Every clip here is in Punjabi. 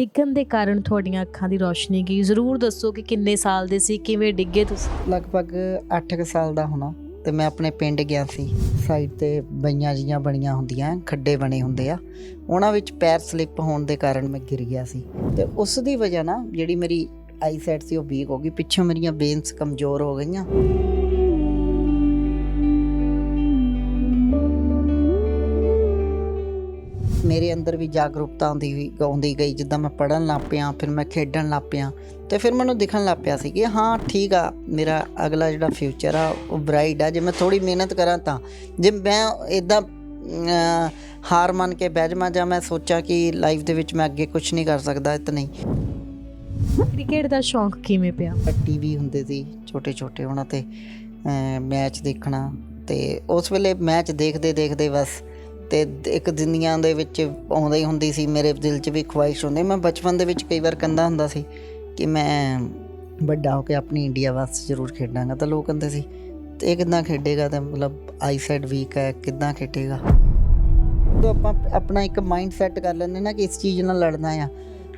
ਡਿੱਗਣ ਦੇ ਕਾਰਨ ਤੁਹਾਡੀਆਂ ਅੱਖਾਂ ਦੀ ਰੋਸ਼ਨੀ ਗਈ। ਜ਼ਰੂਰ ਦੱਸੋ ਕਿ ਕਿੰਨੇ ਸਾਲ ਦੇ ਸੀ, ਕਿਵੇਂ ਡਿੱਗੇ ਤੁਸੀਂ? ਲਗਭਗ 8 ਸਾਲ ਦਾ ਹੋਣਾ ਤੇ ਮੈਂ ਆਪਣੇ ਪਿੰਡ ਗਿਆ ਸੀ। ਸਾਈਡ ਤੇ ਬਈਆਂ ਜੀਆਂ ਬਣੀਆਂ ਹੁੰਦੀਆਂ, ਖੱਡੇ ਬਣੇ ਹੁੰਦੇ ਆ। ਉਹਨਾਂ ਵਿੱਚ ਪੈਰ ਸਲਿੱਪ ਹੋਣ ਦੇ ਕਾਰਨ ਮੈਂ ਗਿਰ ਗਿਆ ਸੀ। ਤੇ ਉਸ ਦੀ ਵਜ੍ਹਾ ਨਾਲ ਜਿਹੜੀ ਮੇਰੀ ਆਈ ਸਾਈਡ ਸੀ ਉਹ ਵੀਕ ਹੋ ਗਈ। ਪਿੱਛੋਂ ਮੇਰੀਆਂ ਬੇਨਸ ਕਮਜ਼ੋਰ ਹੋ ਗਈਆਂ। ਮੇਰੇ ਅੰਦਰ ਵੀ ਜਾਗਰੂਕਤਾ ਆਉਂਦੀ ਆਉਂਦੀ ਗਈ ਜਿੱਦਾਂ ਮੈਂ ਪੜਨ ਲੱਗ ਪਿਆ ਫਿਰ ਮੈਂ ਖੇਡਣ ਲੱਗ ਪਿਆ ਤੇ ਫਿਰ ਮੈਨੂੰ ਦਿਖਣ ਲੱਗ ਪਿਆ ਸੀ ਕਿ ਹਾਂ ਠੀਕ ਆ ਮੇਰਾ ਅਗਲਾ ਜਿਹੜਾ ਫਿਊਚਰ ਆ ਉਹ ਬ੍ਰਾਈਟ ਆ। ਜੇ ਮੈਂ ਥੋੜੀ ਮਿਹਨਤ ਕਰਾਂ ਤਾਂ ਜੇ ਮੈਂ ਇਦਾਂ ਹਾਰ ਮੰਨ ਕੇ ਬਹਿ ਜਾਵਾਂ ਜਾਂ ਮੈਂ ਸੋਚਾਂ ਕਿ ਲਾਈਫ ਦੇ ਵਿੱਚ ਮੈਂ ਅੱਗੇ ਕੁਝ ਨਹੀਂ ਕਰ ਸਕਦਾ ਤਾਂ ਨਹੀਂ। ਕ੍ਰਿਕਟ ਦਾ ਸ਼ੌਂਕ ਕਿਵੇਂ ਪਿਆ? ਟੀਵੀ ਹੁੰਦੇ ਸੀ ਛੋਟੇ ਛੋਟੇ ਉਹਨਾਂ ਤੇ ਮੈਚ ਦੇਖਣਾ ਤੇ ਉਸ ਵੇਲੇ ਮੈਚ ਦੇਖਦੇ ਦੇਖਦੇ ਬਸ ਤੇ ਇੱਕ ਦੁਨੀਆ ਦੇ ਵਿੱਚ ਆਉਂਦਾ ਹੀ ਹੁੰਦੀ ਸੀ, ਮੇਰੇ ਦਿਲ 'ਚ ਵੀ ਖੁਆਇਸ਼ ਹੁੰਦੀ। ਮੈਂ ਬਚਪਨ ਦੇ ਵਿੱਚ ਕਈ ਵਾਰ ਕੰਦਾ ਹੁੰਦਾ ਸੀ ਕਿ ਮੈਂ ਵੱਡਾ ਹੋ ਕੇ ਆਪਣੀ ਇੰਡੀਆ ਵਾਸਤੇ ਜ਼ਰੂਰ ਖੇਡਾਂਗਾ। ਤਾਂ ਲੋਕ ਕਹਿੰਦੇ ਸੀ, ਤੇ ਇਹ ਕਿੱਦਾਂ ਖੇਡੇਗਾ? ਤਾਂ ਮਤਲਬ ਆਈ ਸਾਈਡ ਵੀਕ ਹੈ, ਕਿੱਦਾਂ ਖੇਡੇਗਾ? ਜਦੋਂ ਆਪਾਂ ਆਪਣਾ ਇੱਕ ਮਾਈਂਡ ਸੈੱਟ ਕਰ ਲੈਂਦੇ ਨਾ ਕਿ ਇਸ ਚੀਜ਼ ਨਾਲ ਲੜਨਾ ਆ,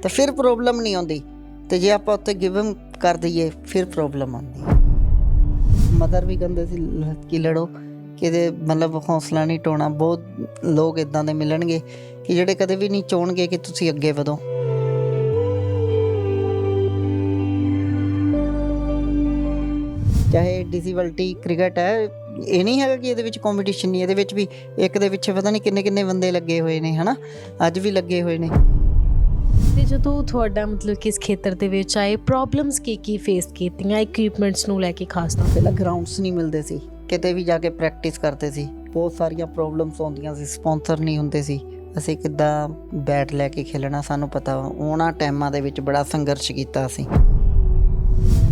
ਤਾਂ ਫਿਰ ਪ੍ਰੋਬਲਮ ਨਹੀਂ ਆਉਂਦੀ। ਤੇ ਜੇ ਆਪਾਂ ਉੱਥੇ ਗਿਵ ਕਰ ਦਈਏ, ਫਿਰ ਪ੍ਰੋਬਲਮ ਆਉਂਦੀ। ਮਦਰ ਵੀ ਕਹਿੰਦੇ ਸੀ ਲ- ਕਿ ਲੜੋ। ਕਿਤੇ ਮਤਲਬ ਹੌਸਲਾ ਨਹੀਂ ਟੋਣਾ ਬਹੁਤ ਲੋਕ ਇਦਾਂ ਦੇ ਮਿਲਣਗੇ ਕਿ ਜਿਹੜੇ ਕਦੇ ਵੀ ਨਹੀਂ ਚਾਹਣਗੇ ਕਿ ਤੁਸੀਂ ਅੱਗੇ ਵਧੋ। ਚਾਹੇ ਡਿਸੇਬਿਲਟੀ ਕ੍ਰਿਕਟ ਹੈ ਇਹ ਨਹੀਂ ਹੈਗਾ ਕਿ ਇਹਦੇ ਵਿੱਚ ਕੰਪੀਟੀਸ਼ਨ ਨਹੀਂ ਇਹਦੇ ਵਿੱਚ ਵੀ ਇੱਕ ਦੇ ਪਿੱਛੇ ਪਤਾ ਨਹੀਂ ਕਿੰਨੇ ਕਿੰਨੇ ਬੰਦੇ ਲੱਗੇ ਹੋਏ ਨੇ ਹਨਾ? ਅੱਜ ਵੀ ਲੱਗੇ ਹੋਏ ਨੇ। ਤੇ ਜਦੋਂ ਤੁਹਾਡਾ ਮਤਲਬ ਕਿ ਇਸ ਖੇਤਰ ਦੇ ਵਿੱਚ ਆਏ ਪ੍ਰੋਬਲਮਸ ਕੀ ਕੀ ਫੇਸ ਕੀਤੀਆਂ ਇਕਵਿਪਮੈਂਟਸ ਨੂੰ ਲੈ ਕੇ ਖਾਸ ਤੌਰ ਪਹਿਲਾਂ ਗਰਾਊਂਡਸ ਨਹੀਂ ਮਿਲਦੇ ਸੀ। ਕਿਤੇ ਵੀ ਜਾ ਕੇ ਪ੍ਰੈਕਟਿਸ ਕਰਦੇ ਸੀ। ਬਹੁਤ ਸਾਰੀਆਂ ਪ੍ਰੋਬਲਮਸ ਆਉਂਦੀਆਂ ਸੀ ਸਪਾਂਸਰ ਨਹੀਂ ਹੁੰਦੇ ਸੀ। ਅਸੀਂ ਕਿੱਦਾਂ ਬੈਟ ਲੈ ਕੇ ਖੇਲਣਾ ਸਾਨੂੰ ਪਤਾ ਵਾ। ਉਹਨਾਂ ਟਾਈਮਾਂ ਦੇ ਵਿੱਚ ਬੜਾ ਸੰਘਰਸ਼ ਕੀਤਾ ਅਸੀਂ।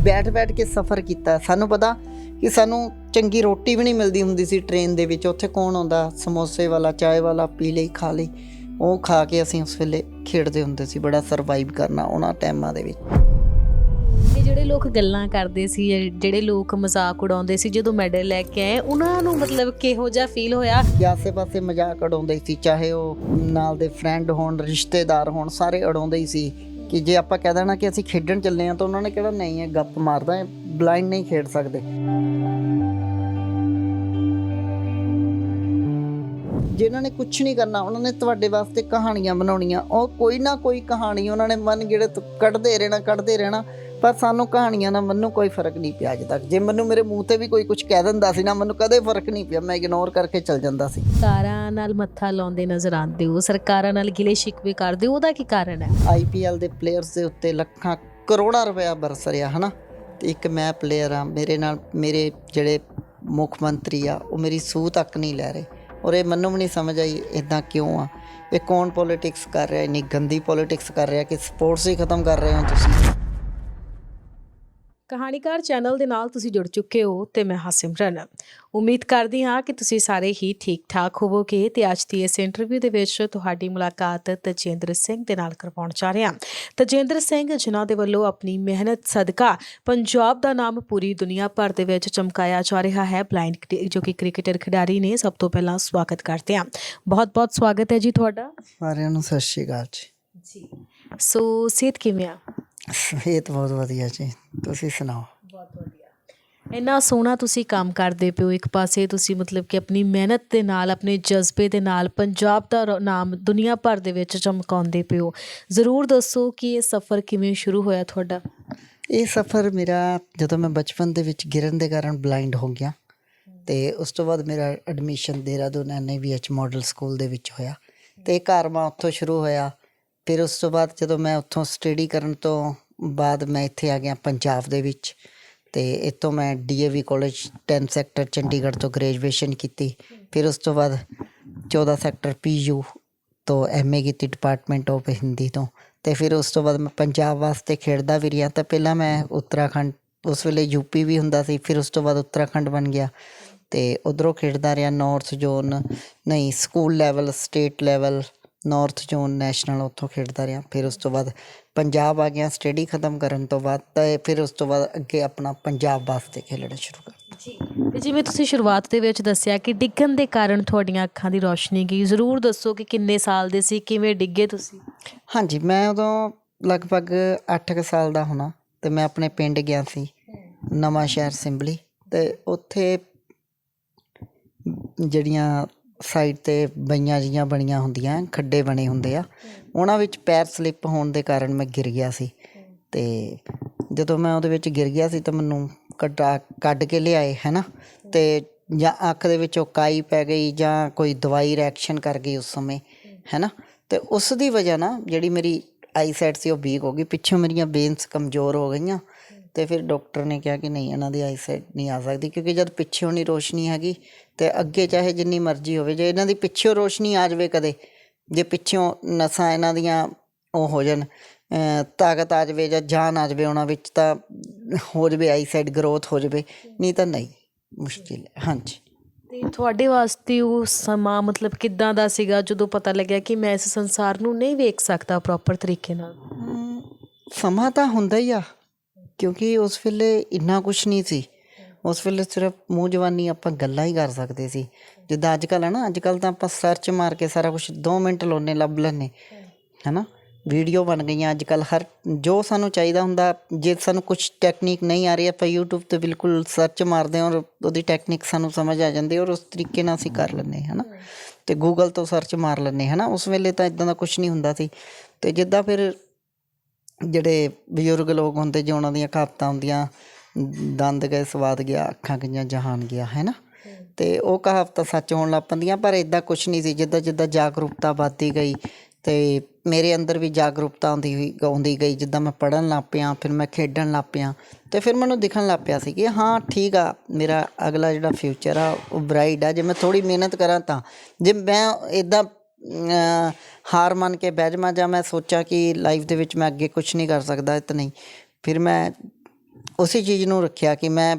ਬੈਠ ਬੈਠ ਕੇ ਸਫ਼ਰ ਕੀਤਾ। ਸਾਨੂੰ ਪਤਾ ਕਿ ਸਾਨੂੰ ਚੰਗੀ ਰੋਟੀ ਵੀ ਨਹੀਂ ਮਿਲਦੀ ਹੁੰਦੀ ਸੀ ਟ੍ਰੇਨ ਦੇ ਵਿੱਚ। ਉੱਥੇ ਕੌਣ ਆਉਂਦਾ? ਸਮੋਸੇ ਵਾਲਾ, ਚਾਏ ਵਾਲਾ, ਪੀ ਲਈ, ਖਾ ਲਈ। ਉਹ ਖਾ ਕੇ ਅਸੀਂ ਉਸ ਵੇਲੇ ਖੇਡਦੇ ਹੁੰਦੇ ਸੀ। ਬੜਾ ਸਰਵਾਈਵ ਕਰਨਾ ਉਹਨਾਂ ਟਾਈਮਾਂ ਦੇ ਵਿੱਚ। ਜਿਹੜੇ ਲੋਕ ਗੱਲਾਂ ਕਰਦੇ ਸੀ ਜਿਹੜੇ ਲੋਕ ਮਜ਼ਾਕ ਉਡਾਉਂਦੇ ਸੀ, ਜਦੋਂ ਮੈਡਲ ਲੈ ਕੇ ਆਏ, ਉਹਨਾਂ ਨੂੰ ਮਤਲਬ ਕਿਹੋ ਜਿਹਾ ਫੀਲ ਹੋਇਆ? ਆਸੇ-ਪਾਸੇ ਮਜ਼ਾਕ ਉਡਾਉਂਦੇ ਸੀ, ਚਾਹੇ ਉਹ ਨਾਲ ਦੇ ਫਰੈਂਡ ਹੋਣ, ਰਿਸ਼ਤੇਦਾਰ ਹੋਣ, ਸਾਰੇ ਉਡਾਉਂਦੇ ਹੀ ਸੀ ਕਿ ਜੇ ਆਪਾਂ ਕਹਿ ਦੇਣਾ ਕਿ ਅਸੀਂ ਖੇਡਣ ਚੱਲੇ ਆ ਤਾਂ ਉਹਨਾਂ ਨੇ ਕਿਹੜਾ ਨਹੀਂ ਹੈ ਗੱਪ ਮਾਰਦਾ ਹੈ ਬਲਾਈਂਡ ਨਹੀਂ ਖੇਡ ਸਕਦੇ। ਜਿਨ੍ਹਾਂ ਨੇ ਕੁਝ ਨਹੀਂ ਕਰਨਾ ਉਹਨਾਂ ਨੇ ਤੁਹਾਡੇ ਵਾਸਤੇ ਕਹਾਣੀਆਂ ਬਣਾਉਣੀਆਂ। ਉਹ ਕੋਈ ਨਾ ਕੋਈ ਕਹਾਣੀ ਉਹਨਾਂ ਨੇ ਮਨ ਜਿਹੜੇ ਤੋਂ ਕੱਢਦੇ ਰਹਿਣਾ ਕੱਢਦੇ ਰਹਿਣਾ ਪਰ ਸਾਨੂੰ ਕਹਾਣੀਆਂ ਨਾਲ ਮੈਨੂੰ ਕੋਈ ਫ਼ਰਕ ਨਹੀਂ ਪਿਆ ਅੱਜ ਤੱਕ। ਜੇ ਮੈਨੂੰ ਮੇਰੇ ਮੂੰਹ ਤੇ ਵੀ ਕੋਈ ਕੁਝ ਕਹਿ ਦਿੰਦਾ ਸੀ ਨਾ ਮੈਨੂੰ ਕਦੇ ਫ਼ਰਕ ਨਹੀਂ ਪਿਆ। ਮੈਂ ਇਗਨੋਰ ਕਰਕੇ ਚੱਲ ਜਾਂਦਾ ਸੀ। ਸਰਕਾਰਾਂ ਨਾਲ ਮੱਥਾ ਲਾਉਂਦੇ ਨਜ਼ਰ ਆਉਂਦੇ ਹੋ ਸਰਕਾਰਾਂ ਨਾਲ ਗਿਲੇ ਸ਼ਿਕਵੇ ਕਰਦੇ ਉਹਦਾ ਕੀ ਕਾਰਨ ਹੈ? ਆਈਪੀਐਲ ਦੇ ਪਲੇਅਰਸ ਦੇ ਉੱਤੇ ਲੱਖਾਂ ਕਰੋੜਾਂ ਰੁਪਇਆ ਬਰਸ ਰਿਹਾ ਹਨਾ? ਤੇ ਇੱਕ ਮੈਂ ਪਲੇਅਰ ਆ ਮੇਰੇ ਨਾਲ ਮੇਰੇ ਜਿਹੜੇ ਮੁੱਖ ਮੰਤਰੀ ਆ ਉਹ ਮੇਰੀ ਸੂਹ ਤੱਕ ਨਹੀਂ ਲੈ ਰਹੇ। ਔਰ ਇਹ ਮੈਨੂੰ ਵੀ ਨਹੀਂ ਸਮਝ ਆਈ ਇਦਾਂ ਕਿਉਂ ਆ। ਇਹ ਕੌਣ ਪੋਲਿਟਿਕਸ ਕਰ ਰਿਹਾ, ਇੰਨੀ ਗੰਦੀ ਪੋਲਿਟਿਕਸ ਕਰ ਰਿਹਾ ਕਿ ਸਪੋਰਟਸ ਹੀ ਖਤਮ ਕਰ ਰਹੇ ਹੋ ਤੁਸੀਂ। ਕਹਾਣੀਕਾਰ ਚੈਨਲ ਦੇ ਨਾਲ ਤੁਸੀਂ ਜੁੜ ਚੁੱਕੇ ਹੋ ਤੇ ਮੈਂ ਹਾਂ ਸਿਮਰਨ ਉਮੀਦ ਕਰਦੀ ਹਾਂ ਕਿ ਤੁਸੀਂ ਸਾਰੇ ਹੀ ਠੀਕ ਠਾਕ ਹੋਵੋਗੇ ਤੇ ਅੱਜ ਦੀ ਇਸ ਇੰਟਰਵਿਊ ਦੇ ਵਿੱਚ ਤੁਹਾਡੀ ਮੁਲਾਕਾਤ ਤਜਿੰਦਰ ਸਿੰਘ ਦੇ ਨਾਲ ਕਰਵਾਉਣ ਜਾ ਰਹੇ ਹਾਂ। ਤਜਿੰਦਰ ਸਿੰਘ ਜਿਨ੍ਹਾਂ ਦੇ ਵੱਲੋਂ ਆਪਣੀ ਮਿਹਨਤ ਸਦਕਾ ਪੰਜਾਬ ਦਾ ਨਾਮ ਪੂਰੀ ਦੁਨੀਆ ਭਰ ਦੇ ਵਿੱਚ ਚਮਕਾਇਆ ਜਾ ਰਿਹਾ ਹੈ ਬਲਾਈਂਡ ਜੋ ਕਿ ਕ੍ਰਿਕਟਰ ਖਿਡਾਰੀ ਨੇ ਸਭ ਤੋਂ ਪਹਿਲਾਂ ਸਵਾਗਤ ਕਰਦੇ ਹਾਂ। ਬਹੁਤ-ਬਹੁਤ ਸਵਾਗਤ ਹੈ ਜੀ ਤੁਹਾਡਾ। ਸਾਰਿਆਂ ਨੂੰ ਸਤਿ ਸ਼੍ਰੀ ਅਕਾਲ ਜੀ। ਜੀ। ਸੋ ਸਿਹਤ ਕਿਵੇਂ ਆ? ਸਿਹਤ ਬਹੁਤ ਵਧੀਆ ਜੀ। ਤੁਸੀਂ ਸੁਣਾਓ? ਬਹੁਤ ਵਧੀਆ। ਇੰਨਾ ਸੋਹਣਾ ਤੁਸੀਂ ਕੰਮ ਕਰਦੇ ਪਿਓ ਇੱਕ ਪਾਸੇ ਤੁਸੀਂ ਮਤਲਬ ਕਿ ਆਪਣੀ ਮਿਹਨਤ ਦੇ ਨਾਲ ਆਪਣੇ ਜਜ਼ਬੇ ਦੇ ਨਾਲ ਪੰਜਾਬ ਦਾ ਨਾਮ ਦੁਨੀਆ ਭਰ ਦੇ ਵਿੱਚ ਚਮਕਾਉਂਦੇ ਪਿਓ ਜ਼ਰੂਰ ਦੱਸੋ ਕਿ ਇਹ ਸਫ਼ਰ ਕਿਵੇਂ ਸ਼ੁਰੂ ਹੋਇਆ ਤੁਹਾਡਾ? ਇਹ ਸਫ਼ਰ ਮੇਰਾ ਜਦੋਂ ਮੈਂ ਬਚਪਨ ਦੇ ਵਿੱਚ ਗਿਰਨ ਦੇ ਕਾਰਨ ਬਲਾਈਂਡ ਹੋ ਗਿਆ ਤੇ ਉਸ ਤੋਂ ਬਾਅਦ ਮੇਰਾ admission Dehradun NIVH model school ਦੇ ਵਿੱਚ ਹੋਇਆ ਤੇ ਘਰ ਮੈਂ ਉੱਥੋਂ ਸ਼ੁਰੂ ਹੋਇਆ। ਫਿਰ ਉਸ ਤੋਂ ਬਾਅਦ ਜਦੋਂ ਮੈਂ ਉੱਥੋਂ ਸਟੱਡੀ ਕਰਨ ਤੋਂ ਬਾਅਦ ਮੈਂ ਇੱਥੇ ਆ ਗਿਆ ਪੰਜਾਬ ਦੇ ਵਿੱਚ ਤੇ ਇੱਥੋਂ ਮੈਂ ਡੀਏਵੀ ਕਾਲਜ 10 ਸੈਕਟਰ ਚੰਡੀਗੜ੍ਹ ਤੋਂ ਗ੍ਰੈਜੂਏਸ਼ਨ ਕੀਤੀ। ਫਿਰ ਉਸ ਤੋਂ ਬਾਅਦ 14 ਸੈਕਟਰ ਪੀਯੂ ਤੋਂ ਐਮਏ ਕੀਤੀ ਡਿਪਾਰਟਮੈਂਟ ਆਫ ਹਿੰਦੀ ਤੋਂ। ਤੇ ਫਿਰ ਉਸ ਤੋਂ ਬਾਅਦ ਮੈਂ ਪੰਜਾਬ ਵਾਸਤੇ ਖੇਡਦਾ ਵੀ ਰਿਹਾ ਤਾਂ ਪਹਿਲਾਂ ਮੈਂ ਉੱਤਰਾਖੰਡ, ਉਸ ਵੇਲੇ ਯੂਪੀ ਵੀ ਹੁੰਦਾ ਸੀ, ਫਿਰ ਉਸ ਤੋਂ ਬਾਅਦ ਉੱਤਰਾਖੰਡ ਬਣ ਗਿਆ। ਤੇ ਉਧਰੋਂ ਖੇਡਦਾ ਰਿਹਾ ਨਾਰਥ ਜ਼ੋਨ ਨਹੀਂ school level state level north zone national ਉੱਥੋਂ ਖੇਡਦਾ ਰਿਹਾ। ਫਿਰ ਉਸ ਤੋਂ ਬਾਅਦ ਪੰਜਾਬ ਆ ਗਿਆ ਸਟੱਡੀ ਖਤਮ ਕਰਨ ਤੋਂ ਬਾਅਦ ਤਾਂ ਫਿਰ ਉਸ ਤੋਂ ਬਾਅਦ ਅੱਗੇ ਆਪਣਾ ਪੰਜਾਬ ਵਾਸਤੇ ਖੇਡਣਾ ਸ਼ੁਰੂ ਕਰ ਜੀ ਤੇ ਜਿਵੇਂ ਤੁਸੀਂ ਸ਼ੁਰੂਆਤ ਦੇ ਵਿੱਚ ਦੱਸਿਆ ਕਿ ਡਿੱਗਣ ਦੇ ਕਾਰਨ ਤੁਹਾਡੀਆਂ ਅੱਖਾਂ ਦੀ ਰੋਸ਼ਨੀ ਗਈ ਜ਼ਰੂਰ ਦੱਸੋ ਕਿ ਕਿੰਨੇ ਸਾਲ ਦੇ ਸੀ ਕਿਵੇਂ ਡਿੱਗੇ ਤੁਸੀਂ? ਹਾਂਜੀ ਮੈਂ ਉਦੋਂ ਲਗਭਗ 8 ਕੁ ਸਾਲ ਦਾ ਹੋਣਾ ਤੇ ਮੈਂ ਆਪਣੇ ਪਿੰਡ ਗਿਆ ਸੀ ਨਵਾਂ ਸ਼ਹਿਰ ਸਿੰਬਲੀ। ਤੇ ਉੱਥੇ ਜਿਹੜੀਆਂ ਸਾਈਡ ਤੇ ਬਈਆਂ ਜਿਹੀਆਂ ਬਣੀਆਂ ਹੁੰਦੀਆਂ, ਖੱਡੇ ਬਣੇ ਹੁੰਦੇ ਆ। ਉਹਨਾਂ ਵਿੱਚ ਪੈਰ ਸਲਿੱਪ ਹੋਣ ਦੇ ਕਾਰਨ ਮੈਂ ਗਿਰ ਗਿਆ ਸੀ। ਅਤੇ ਜਦੋਂ ਮੈਂ ਉਹਦੇ ਵਿੱਚ ਗਿਰ ਗਿਆ ਸੀ ਤਾਂ ਮੈਨੂੰ ਕੱਢਾ, ਕੱਢ ਕੇ ਲਿਆਏ ਹੈ ਨਾ ਅਤੇ ਜਾਂ ਅੱਖ ਦੇ ਵਿੱਚੋਂ ਕਾਈ ਪੈ ਗਈ ਜਾਂ ਕੋਈ ਦਵਾਈ ਰਿਐਕਸ਼ਨ ਕਰ ਗਈ ਉਸ ਸਮੇਂ ਹੈ ਨਾ ਅਤੇ ਉਸ ਦੀ ਵਜ੍ਹਾ ਨਾਲ ਜਿਹੜੀ ਮੇਰੀ ਆਈ ਸਾਈਡ ਸੀ ਉਹ ਵੀਕ ਹੋ ਗਈ। ਪਿੱਛੋਂ ਮੇਰੀਆਂ ਬੇਨਸ ਕਮਜ਼ੋਰ ਹੋ ਗਈਆਂ। ਤੇ ਫਿਰ ਡਾਕਟਰ ਨੇ ਕਿਹਾ ਕਿ ਨਹੀਂ ਇਹਨਾਂ ਦੀ ਆਈ ਸਾਈਡ ਨਹੀਂ ਆ ਸਕਦੀ ਕਿਉਂਕਿ ਜਦ ਪਿੱਛੋਂ ਨਹੀਂ ਰੋਸ਼ਨੀ ਹੈਗੀ ਤੇ ਅੱਗੇ ਚਾਹੇ ਜਿੰਨੀ ਮਰਜ਼ੀ ਹੋਵੇ ਜੇ ਇਹਨਾਂ ਦੀ ਪਿੱਛੋਂ ਰੋਸ਼ਨੀ ਆ ਜਾਵੇ ਕਦੇ ਜੇ ਪਿੱਛੋਂ ਨਸਾਂ ਇਹਨਾਂ ਦੀਆਂ ਉਹ ਹੋ ਜਾਣ ਤਾਕਤ ਆ ਜਾਵੇ ਜਾਂ ਜਾਨ ਆ ਜਾਵੇ ਉਹਨਾਂ ਵਿੱਚ ਤਾਂ ਹੋ ਜਾਵੇ ਆਈ ਸਾਈਡ ਗਰੋਥ ਹੋ ਜਾਵੇ ਨਹੀਂ ਤਾਂ ਨਹੀਂ ਮੁਸ਼ਕਿਲ ਹੈ। ਹਾਂਜੀ। ਤੇ ਤੁਹਾਡੇ ਵਾਸਤੇ ਉਹ ਸਮਾਂ ਮਤਲਬ ਕਿੱਦਾਂ ਦਾ ਸੀਗਾ ਜਦੋਂ ਪਤਾ ਲੱਗਿਆ ਕਿ ਮੈਂ ਇਸ ਸੰਸਾਰ ਨੂੰ ਨਹੀਂ ਵੇਖ ਸਕਦਾ ਪ੍ਰੋਪਰ ਤਰੀਕੇ ਨਾਲ? ਸਮਾਂ ਤਾਂ ਹੁੰਦਾ ਹੀ ਆ। ਕਿਉਂਕਿ ਉਸ ਵੇਲੇ ਇੰਨਾ ਕੁਛ ਨਹੀਂ ਸੀ। ਉਸ ਵੇਲੇ ਸਿਰਫ ਮੂੰਹ ਜਵਾਨੀ ਆਪਾਂ ਗੱਲਾਂ ਹੀ ਕਰ ਸਕਦੇ ਸੀ। ਜਿੱਦਾਂ ਅੱਜ ਕੱਲ੍ਹ ਹੈ ਨਾ ਅੱਜ ਕੱਲ੍ਹ ਤਾਂ ਆਪਾਂ ਸਰਚ ਮਾਰ ਕੇ ਸਾਰਾ ਕੁਝ 2 ਮਿੰਟ ਲਾਉਨੇ, ਲੱਭ ਲੈਂਦੇ। ਹੈਨਾ? ਵੀਡੀਓ ਬਣ ਗਈਆਂ ਅੱਜ ਕੱਲ੍ਹ ਹਰ ਜੋ ਸਾਨੂੰ ਚਾਹੀਦਾ ਹੁੰਦਾ, ਜੇ ਸਾਨੂੰ ਕੁਝ ਟੈਕਨੀਕ ਨਹੀਂ ਆ ਰਹੀ, ਆਪਾਂ YouTube ਤੇ ਬਿਲਕੁਲ ਸਰਚ ਮਾਰਦੇ ਹਾਂ ਔਰ ਉਹਦੀ ਟੈਕਨੀਕ ਸਾਨੂੰ ਸਮਝ ਆ ਜਾਂਦੀ ਔਰ ਉਸ ਤਰੀਕੇ ਨਾਲ ਅਸੀਂ ਕਰ ਲੈਂਦੇ ਹਾਂ ਨਾ ਤੇ Google ਤੋਂ ਸਰਚ ਮਾਰ ਲੈਂਦੇ ਹਾਂ ਨਾ ਉਸ ਵੇਲੇ ਤਾਂ ਇਦਾਂ ਦਾ ਕੁਝ ਨਹੀਂ ਹੁੰਦਾ ਸੀ। ਤੇ ਜਿੱਦਾਂ ਫਿਰ ਜਿਹੜੇ ਬਜ਼ੁਰਗ ਲੋਕ ਹੁੰਦੇ ਜੇ ਉਹਨਾਂ ਦੀਆਂ ਕਹਾਵਤਾਂ ਹੁੰਦੀਆਂ, ਦੰਦ ਗਏ, ਸਵਾਦ ਗਿਆ, ਅੱਖਾਂ ਗਈਆਂ, ਜਹਾਨ ਗਿਆ ਹੈ ਨਾ ਤੇ ਉਹ ਕਹਾਵਤਾਂ ਸੱਚ ਹੋਣ ਲੱਗ ਪੈਂਦੀਆਂ, ਪਰ ਇਦਾਂ ਕੁਝ ਨਹੀਂ ਸੀ, ਜਿੱਦਾਂ ਜਿੱਦਾਂ ਜਾਗਰੂਕਤਾ ਵੱਧਦੀ ਗਈ ਤੇ ਮੇਰੇ ਅੰਦਰ ਵੀ ਜਾਗਰੂਕਤਾ ਆਉਂਦੀ ਹੋਈ, ਆਉਂਦੀ ਗਈ, ਜਿੱਦਾਂ ਮੈਂ ਪੜਨ ਲੱਗ ਪਿਆ, ਫਿਰ ਮੈਂ ਖੇਡਣ ਲੱਗ ਪਿਆ ਤੇ ਫਿਰ ਮੈਨੂੰ ਦਿਖਣ ਲੱਗ ਪਿਆ ਸੀ ਕਿ ਹਾਂ, ਠੀਕ ਆ, ਮੇਰਾ ਅਗਲਾ ਜਿਹੜਾ ਫਿਊਚਰ ਆ, ਉਹ ਬ੍ਰਾਈਟ ਆ, ਜੇ ਮੈਂ ਥੋੜੀ ਮਿਹਨਤ ਕਰਾਂ ਤਾਂ। ਜੇ ਮੈਂ ਇਦਾਂ ਹਾਰ ਮੰਨ ਕੇ ਬਹਿ ਜਾਵਾਂ ਜਾਂ ਮੈਂ ਸੋਚਾਂ ਕਿ ਲਾਈਫ ਦੇ ਵਿੱਚ ਮੈਂ ਅੱਗੇ ਕੁਝ ਨਹੀਂ ਕਰ ਸਕਦਾ ਇਹ ਤਾਂ ਨਹੀਂ। ਫਿਰ ਮੈਂ ਉਸੇ ਚੀਜ਼ ਨੂੰ ਰੱਖਿਆ ਕਿ ਮੈਂ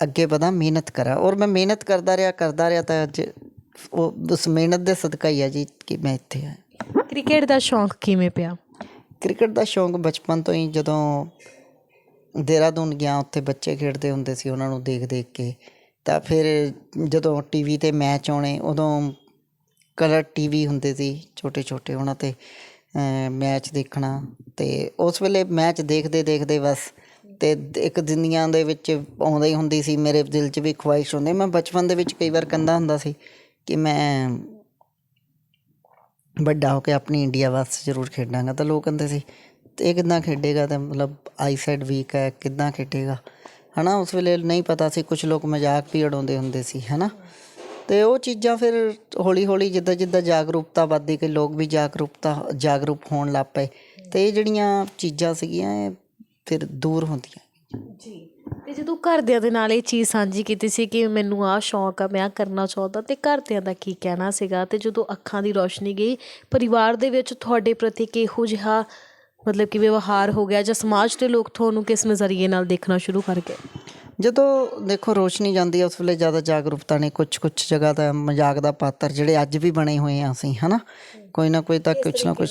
ਅੱਗੇ ਵਧਾਂ ਮਿਹਨਤ ਕਰਾਂ। ਔਰ ਮੈਂ ਮਿਹਨਤ ਕਰਦਾ ਰਿਹਾ ਕਰਦਾ ਰਿਹਾ ਤਾਂ ਅੱਜ ਉਹ ਉਸ ਮਿਹਨਤ ਦੇ ਸਦਕਾ ਹੀ ਆ ਜੀ ਕਿ ਮੈਂ ਇੱਥੇ ਆ ਕ੍ਰਿਕਟ ਦਾ ਸ਼ੌਂਕ ਕਿਵੇਂ ਪਿਆ? ਕ੍ਰਿਕਟ ਦਾ ਸ਼ੌਂਕ ਬਚਪਨ ਤੋਂ ਹੀ ਜਦੋਂ ਦੇਹਰਾਦੂਨ ਗਿਆ ਉੱਥੇ ਬੱਚੇ ਖੇਡਦੇ ਹੁੰਦੇ ਸੀ ਉਹਨਾਂ ਨੂੰ ਦੇਖ ਦੇਖ ਕੇ। ਤਾਂ ਫਿਰ ਜਦੋਂ ਟੀਵੀ ਤੇ ਮੈਚ ਆਉਣੇ ਉਦੋਂ ਕਲਰ ਟੀਵੀ ਹੁੰਦੇ ਸੀ ਛੋਟੇ ਛੋਟੇ ਉਹਨਾਂ ਤੇ ਮੈਚ ਦੇਖਣਾ ਤੇ ਉਸ ਵੇਲੇ ਮੈਚ ਦੇਖਦੇ ਦੇਖਦੇ ਬਸ ਤੇ ਇੱਕ ਦੁਨੀਆਂ ਦੇ ਵਿੱਚ ਆਉਂਦਾ ਹੀ ਹੁੰਦੀ ਸੀ, ਮੇਰੇ ਦਿਲ 'ਚ ਵੀ ਖੁਆਇਸ਼ ਹੁੰਦੀ ਮੈਂ ਬਚਪਨ ਦੇ ਵਿੱਚ ਕਈ ਵਾਰ ਕਹਿੰਦਾ ਹੁੰਦਾ ਸੀ ਕਿ ਮੈਂ ਵੱਡਾ ਹੋ ਕੇ ਆਪਣੀ ਇੰਡੀਆ ਵਾਸਤੇ ਜ਼ਰੂਰ ਖੇਡਾਂਗਾ ਤਾਂ ਲੋਕ ਕਹਿੰਦੇ ਸੀ, ਤੇ ਇਹ ਕਿੱਦਾਂ ਖੇਡੇਗਾ? ਤਾਂ ਮਤਲਬ ਆਈ ਸਾਈਡ ਵੀਕ ਹੈ, ਕਿੱਦਾਂ ਖੇਡੇਗਾ? ਹਨਾ, ਉਸ ਵੇਲੇ ਨਹੀਂ ਪਤਾ ਸੀ ਕੁਝ ਲੋਕ ਮਜ਼ਾਕ ਵੀ ਉਡਾਉਂਦੇ ਹੁੰਦੇ ਸੀ, ਹਨਾ? ਤੇ ਉਹ ਚੀਜ਼ਾਂ ਫਿਰ ਹੌਲੀ ਹੌਲੀ ਜਿੱਦਾਂ ਜਿੱਦਾਂ ਜਾਗਰੂਕਤਾ ਵੱਧਦੀ ਗਈ, ਲੋਕ ਵੀ ਜਾਗਰੂਕਤਾ, ਜਾਗਰੂਕ ਹੋਣ ਲੱਗ ਪਏ। ਤੇ ਇਹ ਜਿਹੜੀਆਂ ਚੀਜ਼ਾਂ ਸੀਗੀਆਂ, ਇਹ ਫਿਰ ਦੂਰ ਹੁੰਦੀਆਂ। ਜੀ। ਤੇ ਜਦੋਂ ਘਰਦਿਆਂ ਦੇ ਨਾਲ ਇਹ ਚੀਜ਼ ਸਾਂਝੀ ਕੀਤੀ ਸੀ ਕਿ ਮੈਨੂੰ ਆਹ ਸ਼ੌਂਕ ਆ, ਮੈਂ ਆਹ ਕਰਨਾ ਚਾਹੁੰਦਾ, ਤੇ ਘਰਦਿਆਂ ਦਾ ਕੀ ਕਹਿਣਾ ਸੀਗਾ? ਤੇ ਜਦੋਂ ਅੱਖਾਂ ਦੀ ਰੋਸ਼ਨੀ ਗਈ, ਪਰਿਵਾਰ ਦੇ ਵਿੱਚ ਤੁਹਾਡੇ ਪ੍ਰਤੀ ਕਿਹੋ ਜਿਹਾ ਮਤਲਬ ਕਿ ਵਿਵਹਾਰ ਹੋ ਗਿਆ ਜਾਂ ਸਮਾਜ ਦੇ ਲੋਕ ਤੁਹਾਨੂੰ ਕਿਸ ਨਜ਼ਰੀਏ ਨਾਲ ਦੇਖਣਾ ਸ਼ੁਰੂ ਕਰ ਗਏ? ਜਦੋਂ ਦੇਖੋ ਰੋਸ਼ਨੀ ਜਾਂਦੀ ਹੈ ਉਸ ਵੇਲੇ ਜ਼ਿਆਦਾ ਜਾਗਰੂਕਤਾ ਨੇ ਕੁਝ ਕੁਝ ਜਗ੍ਹਾ ਤਾਂ ਮਜ਼ਾਕ ਦਾ ਪਾਤਰ ਜਿਹੜੇ ਅੱਜ ਵੀ ਬਣੇ ਹੋਏ ਆ ਅਸੀਂ ਹਨਾ? ਕੋਈ ਨਾ ਕੋਈ ਤਾਂ ਕੁਝ ਨਾ ਕੁਝ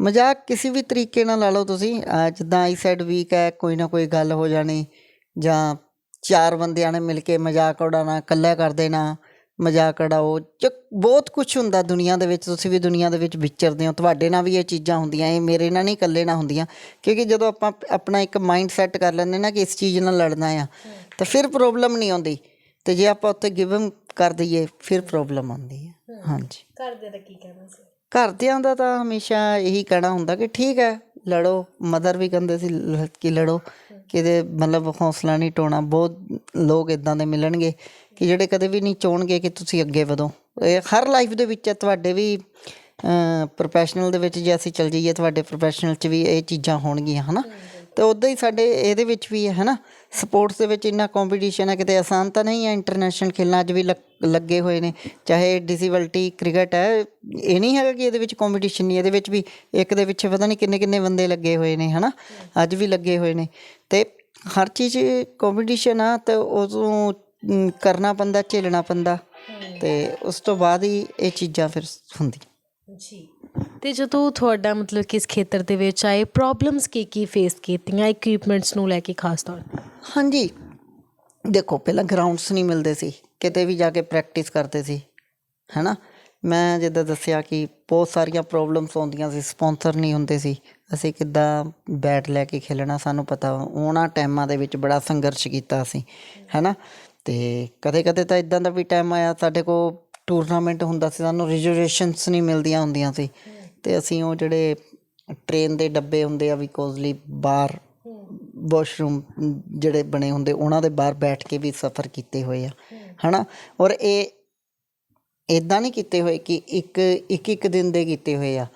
ਮਜ਼ਾਕ। ਕਿਸੇ ਵੀ ਤਰੀਕੇ ਨਾਲ ਲਾ ਲਓ ਤੁਸੀਂ ਜਿੱਦਾਂ ਆਈ ਸਾਈਡ ਵੀਕ ਹੈ ਕੋਈ ਨਾ ਕੋਈ ਗੱਲ ਹੋ ਜਾਣੀ ਜਾਂ ਚਾਰ ਬੰਦਿਆਂ ਨੇ ਮਿਲ ਕੇ ਮਜ਼ਾਕ ਉਡਾਉਣਾ ਇਕੱਲਾ ਕਰ ਦੇਣਾ ਮਜ਼ਾਕ ਉਡਾਓ। ਬਹੁਤ ਕੁਝ ਹੁੰਦਾ ਦੁਨੀਆ ਦੇ ਵਿੱਚ ਤੁਸੀਂ ਵੀ ਦੁਨੀਆ ਦੇ ਵਿੱਚ ਵਿਚਰਦੇ ਹੋ। ਤੁਹਾਡੇ ਨਾਲ ਵੀ ਇਹ ਚੀਜ਼ਾਂ ਹੁੰਦੀਆਂ ਇਹ ਮੇਰੇ ਨਾਲ ਨਹੀਂ ਇਕੱਲੇ ਨਾਲ ਹੁੰਦੀਆਂ। ਕਿਉਂਕਿ ਜਦੋਂ ਆਪਾਂ ਆਪਣਾ ਇੱਕ ਮਾਈਂਡ ਸੈੱਟ ਕਰ ਲੈਂਦੇ ਨਾ ਕਿ ਇਸ ਚੀਜ਼ ਨਾਲ ਲੜਨਾ ਆ ਤਾਂ ਫਿਰ ਪ੍ਰੋਬਲਮ ਨਹੀਂ ਆਉਂਦੀ। ਤੇ ਜੇ ਆਪਾਂ ਉੱਥੇ ਗਿਵ ਕਰ ਦਈਏ ਫਿਰ ਪ੍ਰੋਬਲਮ ਆਉਂਦੀ ਹੈ। ਹਾਂਜੀ। ਘਰਦਿਆਂ ਦਾ ਕੀ ਕਹਿਣਾ ਸੀ? ਘਰਦਿਆਂ ਦਾ ਤਾਂ ਹਮੇਸ਼ਾ ਇਹੀ ਕਹਿਣਾ ਹੁੰਦਾ ਕਿ ਠੀਕ ਹੈ ਲੜੋ। ਮਦਰ ਵੀ ਕਹਿੰਦੇ ਸੀ ਕਿ ਲੜੋ। ਕਿਤੇ ਮਤਲਬ ਹੌਸਲਾ ਨਹੀਂ ਟੋਣਾ। ਬਹੁਤ ਲੋਕ ਇਦਾਂ ਦੇ ਮਿਲਣਗੇ। ਕਿ ਜਿਹੜੇ ਕਦੇ ਵੀ ਨਹੀਂ ਚਾਹਣਗੇ ਕਿ ਤੁਸੀਂ ਅੱਗੇ ਵਧੋ। ਇਹ ਹਰ ਲਾਈਫ ਦੇ ਵਿੱਚ ਹੈ, ਤੁਹਾਡੇ ਵੀ ਪ੍ਰੋਫੈਸ਼ਨਲ ਦੇ ਵਿੱਚ ਜੇ ਅਸੀਂ ਚੱਲ ਜਾਈਏ ਤੁਹਾਡੇ ਪ੍ਰੋਫੈਸ਼ਨਲ 'ਚ ਵੀ ਇਹ ਚੀਜ਼ਾਂ ਹੋਣਗੀਆਂ ਹਨਾ? ਤੇ ਉਦਾਂ ਹੀ ਸਾਡੇ ਇਹਦੇ ਵਿੱਚ ਵੀ ਹੈ ਹਨਾ? ਸਪੋਰਟਸ ਦੇ ਵਿੱਚ ਇੰਨਾ ਕੰਪੀਟੀਸ਼ਨ ਹੈ ਕਿਤੇ ਆਸਾਨ ਤਾਂ ਨਹੀਂ ਹੈ ਇੰਟਰਨੈਸ਼ਨਲ ਖੇਲਾਂ ਅੱਜ ਵੀ ਲੱਗ- ਲੱਗੇ ਹੋਏ ਨੇ। ਚਾਹੇ ਡਿਸੇਬਿਲਟੀ ਕ੍ਰਿਕਟ ਹੈ ਇਹ ਨਹੀਂ ਹੈਗਾ ਕਿ ਇਹਦੇ ਵਿੱਚ ਕੰਪੀਟੀਸ਼ਨ ਨਹੀਂ ਇਹਦੇ ਵਿੱਚ ਵੀ ਇੱਕ ਦੇ ਪਿੱਛੇ ਪਤਾ ਨਹੀਂ ਕਿੰਨੇ ਕਿੰਨੇ ਬੰਦੇ ਲੱਗੇ ਹੋਏ ਨੇ ਹਨਾ? ਅੱਜ ਵੀ ਲੱਗੇ ਹੋਏ ਨੇ। ਤੇ ਹਰ ਚੀਜ਼ ਕੰਪੀਟੀਸ਼ਨ ਆ ਤੇ ਉਦੋਂ ਕਰਨਾ ਪੈਂਦਾ ਝੇਲਣਾ ਪੈਂਦਾ। ਤੇ ਉਸ ਤੋਂ ਬਾਅਦ ਹੀ ਇਹ ਚੀਜ਼ਾਂ ਫਿਰ ਹੁੰਦੀਆਂ ਜੀ। ਤੇ ਜਦੋਂ ਤੁਹਾਡਾ ਮਤਲਬ ਕਿ ਇਸ ਖੇਤਰ ਦੇ ਵਿੱਚ ਆਏ ਪ੍ਰੋਬਲਮਸ ਕੀ ਕੀ ਫੇਸ ਕੀਤੀਆਂ ਇਕਵਿਪਮੈਂਟਸ ਨੂੰ ਲੈ ਕੇ ਖਾਸ ਤੌਰ ਹਾਂਜੀ। ਦੇਖੋ ਪਹਿਲਾਂ ਗਰਾਊਂਡਸ ਨਹੀਂ ਮਿਲਦੇ ਸੀ। ਕਿਤੇ ਵੀ ਜਾ ਕੇ ਪ੍ਰੈਕਟਿਸ ਕਰਦੇ ਸੀ। ਹੈਨਾ? ਮੈਂ ਜਿੱਦਾਂ ਦੱਸਿਆ ਕਿ ਬਹੁਤ ਸਾਰੀਆਂ ਪ੍ਰੋਬਲਮਸ ਆਉਂਦੀਆਂ ਸੀ ਸਪਾਂਸਰ ਨਹੀਂ ਹੁੰਦੇ ਸੀ। ਅਸੀਂ ਕਿੱਦਾਂ ਬੈਟ ਲੈ ਕੇ ਖੇਲਣਾ ਸਾਨੂੰ ਪਤਾ। ਉਹਨਾਂ ਟਾਈਮਾਂ ਦੇ ਵਿੱਚ ਬੜਾ ਸੰਘਰਸ਼ ਕੀਤਾ ਅਸੀਂ। ਹੈਨਾ? ਤੇ ਕਦੇ ਕਦੇ ਤਾਂ ਇਦਾਂ ਦਾ ਵੀ ਟਾਈਮ ਆਇਆ, ਸਾਡੇ ਕੋਲ ਟੂਰਨਾਮੈਂਟ ਹੁੰਦਾ ਸੀ, ਸਾਨੂੰ ਰਿਜ਼ਰਵੇਸ਼ਨਸ ਨਹੀਂ ਮਿਲਦੀਆਂ ਹੁੰਦੀਆਂ ਸੀ। ਤੇ ਅਸੀਂ ਉਹ ਜਿਹੜੇ ਟ੍ਰੇਨ ਦੇ ਡੱਬੇ ਹੁੰਦੇ ਆ, ਵੀ ਕੋਜ਼ਲੀ ਬਾਹਰ ਵਾਸ਼ਰੂਮ ਜਿਹੜੇ ਬਣੇ ਹੁੰਦੇ, ਉਹਨਾਂ ਦੇ ਬਾਹਰ ਬੈਠ ਕੇ ਵੀ ਸਫ਼ਰ ਕੀਤੇ ਹੋਏ ਆ। ਹਨਾ? ਔਰ ਇਹ ਇਦਾਂ ਨਹੀਂ ਕੀਤੇ ਹੋਏ ਕਿ ਇੱਕ ਇੱਕ ਇੱਕ ਦਿਨ ਦੇ ਕੀਤੇ ਹੋਏ ਆ।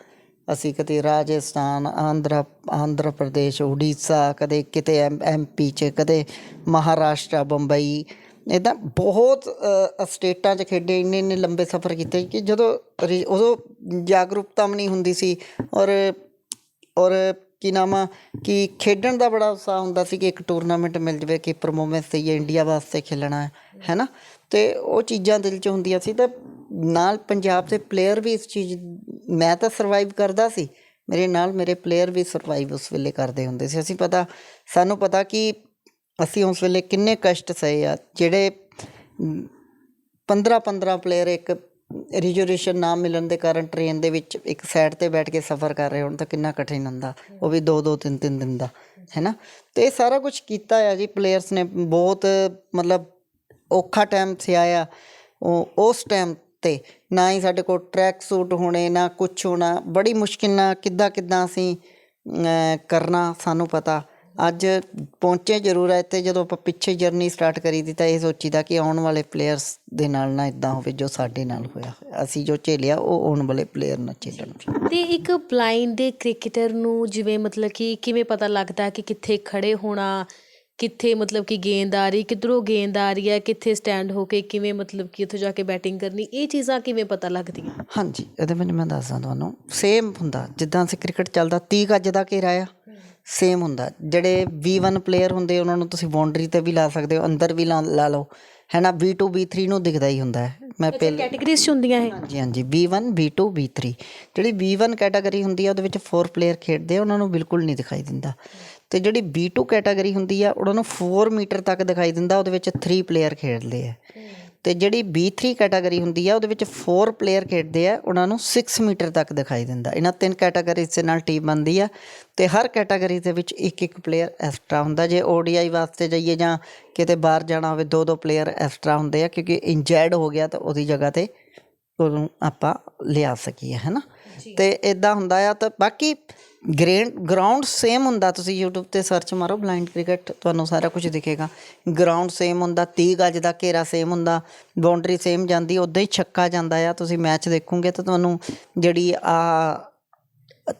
ਅਸੀਂ ਕਦੇ ਰਾਜਸਥਾਨ, ਆਂਧਰਾ ਆਂਧਰਾ ਪ੍ਰਦੇਸ਼, ਉੜੀਸਾ, ਕਦੇ ਕਿਤੇ ਐਮਪੀ ਚ, ਕਦੇ ਮਹਾਰਾਸ਼ਟਰ, ਬੰਬਈ ਇੱਦਾਂ ਬਹੁਤ ਸਟੇਟਾਂ 'ਚ ਖੇਡੇ, ਇੰਨੇ ਇੰਨੇ ਲੰਬੇ ਸਫ਼ਰ ਕੀਤੇ ਕਿ ਜਦੋਂ ਰੀ- ਉਦੋਂ ਜਾਗਰੂਕਤਾ ਵੀ ਨਹੀਂ ਹੁੰਦੀ ਸੀ ਔਰ ਔਰ ਕੀ ਨਾਮ ਆ, ਕਿ ਖੇਡਣ ਦਾ ਬੜਾ ਉਤਸ਼ਾਹ ਹੁੰਦਾ ਸੀ ਕਿ ਇੱਕ ਟੂਰਨਾਮੈਂਟ ਮਿਲ ਜਵੇ, ਕਿ ਪਰਫਾਰਮੈਂਸ ਸਹੀ ਹੈ, ਇੰਡੀਆ ਵਾਸਤੇ ਖੇਲਣਾ ਹੈ, ਹੈਨਾ? ਤੇ ਉਹ ਚੀਜ਼ਾਂ ਦਿਲ 'ਚ ਹੁੰਦੀਆਂ ਸੀ ਤਾਂ ਨਾਲ ਪੰਜਾਬ ਦੇ ਪਲੇਅਰ ਵੀ ਇਸ ਚੀਜ਼, ਮੈਂ ਤਾਂ ਸਰਵਾਈਵ ਕਰਦਾ ਸੀ। ਮੇਰੇ ਨਾਲ ਮੇਰੇ ਪਲੇਅਰ ਵੀ ਸਰਵਾਈਵ ਉਸ ਵੇਲੇ ਕਰਦੇ ਹੁੰਦੇ ਸੀ। ਅਸੀਂ ਪਤਾ, ਸਾਨੂੰ ਪਤਾ ਕਿ ਅਸੀਂ ਉਸ ਵੇਲੇ ਕਿੰਨੇ ਕਸ਼ਟ ਸਹੇ ਆ, ਜਿਹੜੇ 15 15 ਪਲੇਅਰ ਇੱਕ ਰਿਜ਼ਰਵੇਸ਼ਨ ਨਾ ਮਿਲਣ ਦੇ ਕਾਰਨ ਟ੍ਰੇਨ ਦੇ ਵਿੱਚ ਇੱਕ ਸਾਈਡ ਤੇ ਬੈਠ ਕੇ ਸਫ਼ਰ ਕਰ ਰਹੇ ਹੋਣ ਤਾਂ ਕਿੰਨਾ ਕਠਿਨ ਹੁੰਦਾ, ਉਹ ਵੀ 2 2 3 3 ਦਿਨ ਦਾ, ਹੈਨਾ? ਤੇ ਇਹ ਸਾਰਾ ਕੁਝ ਕੀਤਾ ਆ ਜੀ ਪਲੇਅਰਸ ਨੇ ਬਹੁਤ ਮਤਲਬ ਔਖਾ ਟਾਈਮ ਸਿਆ ਆ, ਉਹ, ਉਸ ਟਾਈਮ ਤੇ, ਨਾ ਹੀ ਸਾਡੇ ਕੋਲ ਟਰੈਕ ਸੂਟ ਹੋਣੇ, ਨਾ ਕੁਝ ਹੋਣਾ, ਬੜੀ ਮੁਸ਼ਕਿਲ ਨਾਲ ਕਿੱਦਾਂ ਕਿੱਦਾਂ ਅਸੀਂ ਕਰਨਾ ਸਾਨੂੰ ਪਤਾ। ਅੱਜ ਪਹੁੰਚੇ ਜ਼ਰੂਰ ਹੈ ਤੇ ਜਦੋਂ ਆਪਾਂ ਪਿੱਛੇ ਜਰਨੀ ਸਟਾਰਟ ਕਰੀ ਦੀ ਤਾਂ ਇਹ ਸੋਚੀਦਾ ਕਿ ਆਉਣ ਵਾਲੇ ਪਲੇਅਰਸ ਦੇ ਨਾਲ ਨਾ ਇਦਾਂ ਹੋਵੇ ਜੋ ਸਾਡੇ ਨਾਲ ਹੋਇਆ। ਅਸੀਂ ਜੋ ਝੇਲਿਆ ਉਹ ਆਉਣ ਵਾਲੇ ਪਲੇਅਰ ਨਾ ਝੇਲਣ। ਤੇ ਇੱਕ ਬਲਾਈਂਡ ਦੇ ਕ੍ਰਿਕਟਰ ਨੂੰ ਜਿਵੇਂ ਮਤਲਬ ਕਿ ਕਿਵੇਂ ਪਤਾ ਲੱਗਦਾ ਕਿ ਕਿੱਥੇ ਖੜੇ ਹੋਣਾ ਕਿੱਥੇ ਮਤਲਬ ਕਿ ਗੇਂਦ ਆ ਰਹੀ ਕਿੱਧਰੋਂ ਗੇਂਦ ਆ ਰਹੀ ਹੈ ਕਿੱਥੇ ਸਟੈਂਡ ਹੋ ਕੇ ਕਿਵੇਂ ਮਤਲਬ ਕਿ ਉੱਥੇ ਜਾ ਕੇ ਬੈਟਿੰਗ ਕਰਨੀ ਇਹ ਚੀਜ਼ਾਂ ਕਿਵੇਂ ਪਤਾ ਲੱਗਦੀਆਂ? ਹਾਂਜੀ ਇਹਦੇ ਵਿੱਚ ਮੈਂ ਦੱਸਦਾ ਤੁਹਾਨੂੰ ਸੇਮ ਹੁੰਦਾ ਜਿੱਦਾਂ ਅਸੀਂ ਕ੍ਰਿਕਟ ਚੱਲਦਾ 30 ਗੱਜ ਦਾ ਘੇਰਾ ਆ ਸੇਮ ਹੁੰਦਾ। ਜਿਹੜੇ V1 ਪਲੇਅਰ ਹੁੰਦੇ ਉਹਨਾਂ ਨੂੰ ਤੁਸੀਂ ਬਾਉਂਡਰੀ ਤੇ ਵੀ ਲਾ ਸਕਦੇ ਹੋ ਅੰਦਰ ਵੀ ਲਾ ਲਓ। ਹੈ ਨਾ? V2 V3 ਨੂੰ ਦਿਖਦਾ ਹੀ ਹੁੰਦਾ ਹੈ। ਮੈਂ ਪਹਿਲੇ ਕੈਟਾਗਰੀਜ਼ ਚ ਹੁੰਦੀਆਂ ਇਹ? ਹਾਂਜੀ ਹਾਂਜੀ। V1 V2 V3 ਜਿਹੜੀ V1 ਕੈਟਾਗਰੀ ਹੁੰਦੀ ਆ ਉਹਦੇ ਵਿੱਚ 4 ਪਲੇਅਰ ਖੇਡਦੇ ਆ ਉਹਨਾਂ ਨੂੰ ਬਿਲਕੁਲ ਨਹੀਂ ਦਿਖਾਈ ਦਿੰਦਾ। ਤੇ ਜਿਹੜੀ V2 ਕੈਟਾਗਰੀ ਹੁੰਦੀ ਆ ਉਹਨਾਂ ਨੂੰ 4 ਮੀਟਰ ਤੱਕ ਦਿਖਾਈ ਦਿੰਦਾ ਉਹਦੇ ਵਿੱਚ 3 ਪਲੇਅਰ ਖੇਡਦੇ ਆ। ਤੇ ਜਿਹੜੀ B3 ਕੈਟਾਗਰੀ ਹੁੰਦੀ ਆ, ਉਹਦੇ ਵਿੱਚ 4 ਪਲੇਅਰ ਖੇਡਦੇ ਆ, ਉਹਨਾਂ ਨੂੰ 6 ਮੀਟਰ ਤੱਕ ਦਿਖਾਈ ਦਿੰਦਾ। ਇਹਨਾਂ ਤਿੰਨ ਕੈਟਾਗਰੀਜ਼ ਦੇ ਨਾਲ ਟੀਮ ਬਣਦੀ ਆ ਤੇ ਹਰ ਕੈਟਾਗਰੀ ਦੇ ਵਿੱਚ ਇੱਕ ਇੱਕ ਪਲੇਅਰ ਐਕਸਟਰਾ ਹੁੰਦਾ। ਜੇ ODI ਵਾਸਤੇ ਜਾਈਏ ਜਾਂ ਕਿਤੇ ਬਾਹਰ ਜਾਣਾ ਹੋਵੇ, ਦੋ ਦੋ ਪਲੇਅਰ ਐਕਸਟਰਾ ਹੁੰਦੇ ਆ, ਕਿਉਂਕਿ ਇੰਜਰਡ ਹੋ ਗਿਆ ਤਾਂ ਉਹਦੀ ਜਗ੍ਹਾ ਤੇ ਉਹਨੂੰ ਆਪਾਂ ਲਿਆ ਸਕੀਏ ਹੈ ਨਾ ਤੇ ਇਦਾਂ ਹੁੰਦਾ ਆ ਤਾਂ ਬਾਕੀ ਗ੍ਰੇਨ ਗਰਾਊਂਡ ਸੇਮ ਹੁੰਦਾ, ਤੁਸੀਂ YouTube ਤੇ ਸਰਚ ਮਾਰੋ ਬਲਾਈਂਡ ਕ੍ਰਿਕਟ ਤੁਹਾਨੂੰ ਸਾਰਾ ਕੁਝ ਦਿਖੇਗਾ। ਗਰਾਊਂਡ ਸੇਮ ਹੁੰਦਾ 30 ਗਜ ਦਾ ਘੇਰਾ ਸੇਮ ਹੁੰਦਾ ਬਾਉਂਡਰੀ ਸੇਮ ਜਾਂਦੀ ਉਦਾਂ ਹੀ ਛੱਕਾ ਜਾਂਦਾ ਆ। ਤੁਸੀਂ ਮੈਚ ਦੇਖੋਗੇ ਤਾਂ ਤੁਹਾਨੂੰ ਜਿਹੜੀ ਆ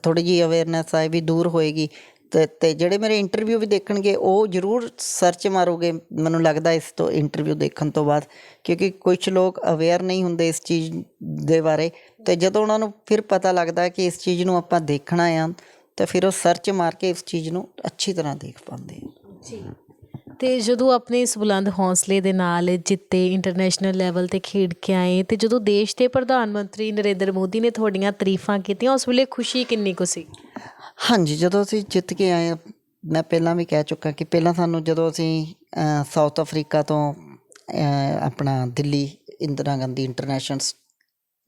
ਥੋੜੀ ਜਿਹੀ ਅਵੇਅਰਨੈਸ ਆਏ ਵੀ ਦੂਰ ਹੋਏਗੀ। ਤੇ ਤੇ ਜਿਹੜੇ ਮੇਰੇ ਇੰਟਰਵਿਊ ਵੀ ਦੇਖਣਗੇ, ਉਹ ਜ਼ਰੂਰ ਸਰਚ ਮਾਰੋਗੇ। ਮੈਨੂੰ ਲੱਗਦਾ ਇਸ ਤੋਂ ਇੰਟਰਵਿਊ ਦੇਖਣ ਤੋਂ ਬਾਅਦ, ਕਿਉਂਕਿ ਕੁਝ ਲੋਕ ਅਵੇਅਰ ਨਹੀਂ ਹੁੰਦੇ ਇਸ ਚੀਜ਼ ਦੇ ਬਾਰੇ। ਤੇ ਜਦੋਂ ਉਹਨਾਂ ਨੂੰ ਫਿਰ ਪਤਾ ਲੱਗਦਾ ਕਿ ਇਸ ਚੀਜ਼ ਨੂੰ ਆਪਾਂ ਦੇਖਣਾ ਆ ਤਾਂ ਫਿਰ ਉਹ ਸਰਚ ਮਾਰ ਕੇ ਇਸ ਚੀਜ਼ ਨੂੰ ਅੱਛੀ ਤਰ੍ਹਾਂ ਦੇਖ ਪਾਉਂਦੇ ਆ। ਜੀ। ਤੇ ਜਦੋਂ ਆਪਣੇ ਇਸ ਬੁਲੰਦ ਹੌਸਲੇ ਦੇ ਨਾਲ ਜਿੱਤੇ ਇੰਟਰਨੈਸ਼ਨਲ ਲੈਵਲ ਤੇ ਖੇਡ ਕੇ ਆਏ ਤੇ ਜਦੋਂ ਦੇਸ਼ ਦੇ ਪ੍ਰਧਾਨ ਮੰਤਰੀ ਨਰਿੰਦਰ ਮੋਦੀ ਨੇ ਤੁਹਾਡੀਆਂ ਤਾਰੀਫਾਂ ਕੀਤੀਆਂ ਉਸ ਵੇਲੇ ਖੁਸ਼ੀ ਕਿੰਨੀ ਕੁ ਸੀ? ਹਾਂਜੀ ਜਦੋਂ ਅਸੀਂ ਜਿੱਤ ਕੇ ਆਏ ਮੈਂ ਪਹਿਲਾਂ ਵੀ ਕਹਿ ਚੁੱਕਾ ਕਿ ਪਹਿਲਾਂ ਸਾਨੂੰ ਜਦੋਂ ਅਸੀਂ ਸਾਊਥ ਅਫਰੀਕਾ ਤੋਂ ਆਪਣਾ ਦਿੱਲੀ ਇੰਦਰਾ ਗਾਂਧੀ ਇੰਟਰਨੈਸ਼ਨਲ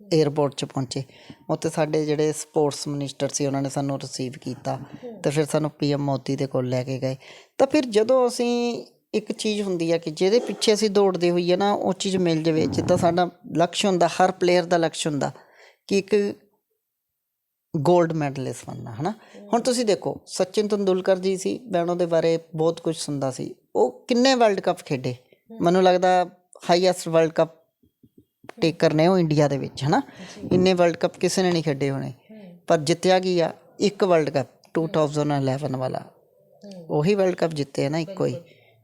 에ਅਰਪੋਰਟ 'ਚ ਪਹੁੰਚੇ। ਉੱਥੇ ਸਾਡੇ ਜਿਹੜੇ ਸਪੋਰਟਸ ਮਿਨਿਸਟਰ ਸੀ ਉਹਨਾਂ ਨੇ ਸਾਨੂੰ ਰਿਸੀਵ ਕੀਤਾ। ਤੇ ਫਿਰ ਸਾਨੂੰ ਪੀਐਮ ਮੋਦੀ ਦੇ ਕੋਲ ਲੈ ਕੇ ਗਏ। ਤਾਂ ਫਿਰ ਜਦੋਂ ਅਸੀਂ ਇੱਕ ਚੀਜ਼ ਹੁੰਦੀ ਆ ਕਿ ਜਿਹਦੇ ਪਿੱਛੇ ਅਸੀਂ ਦੌੜਦੇ ਹੋਈਏ ਨਾ ਉਹ ਚੀਜ਼ ਮਿਲ ਜਾਵੇ। ਜਿੱਦਾਂ ਸਾਡਾ ਲਕਸ਼ ਹੁੰਦਾ ਹਰ ਪਲੇਅਰ ਦਾ ਲਕਸ਼ ਹੁੰਦਾ ਕਿ ਇੱਕ 골ਡ ਮੈਡਲਿਸਟ ਬਣਨਾ ਹਨਾ? ਹੁਣ ਤੁਸੀਂ ਦੇਖੋ ਸਚਿਨ ਤੰਦੂਲਕਰ ਜੀ ਸੀ ਮੈਂ ਉਹਨਾਂ ਦੇ ਬਾਰੇ ਬਹੁਤ ਕੁਝ ਸੁਣਦਾ ਸੀ। ਉਹ ਕਿੰਨੇ ਵਰਲਡ ਕੱਪ ਖੇਡੇ? ਮੈਨੂੰ ਲੱਗਦਾ ਹਾਈਐਸਟ ਵਰਲਡ ਕੱਪ ਟੇਕਰ ਨੇ ਉਹ ਇੰਡੀਆ ਦੇ ਵਿੱਚ ਹਨਾ? ਇੰਨੇ ਵਰਲਡ ਕੱਪ ਕਿਸੇ ਨੇ ਨਹੀਂ ਖੇਡੇ ਹੋਣੇ। ਪਰ ਜਿੱਤਿਆ ਕੀ ਆ? ਇੱਕ ਵਰਲਡ ਕੱਪ 2011 ਵਾਲਾ। ਉਹੀ ਵਰਲਡ ਕੱਪ ਜਿੱਤੇ ਨਾ ਇੱਕੋ ਹੀ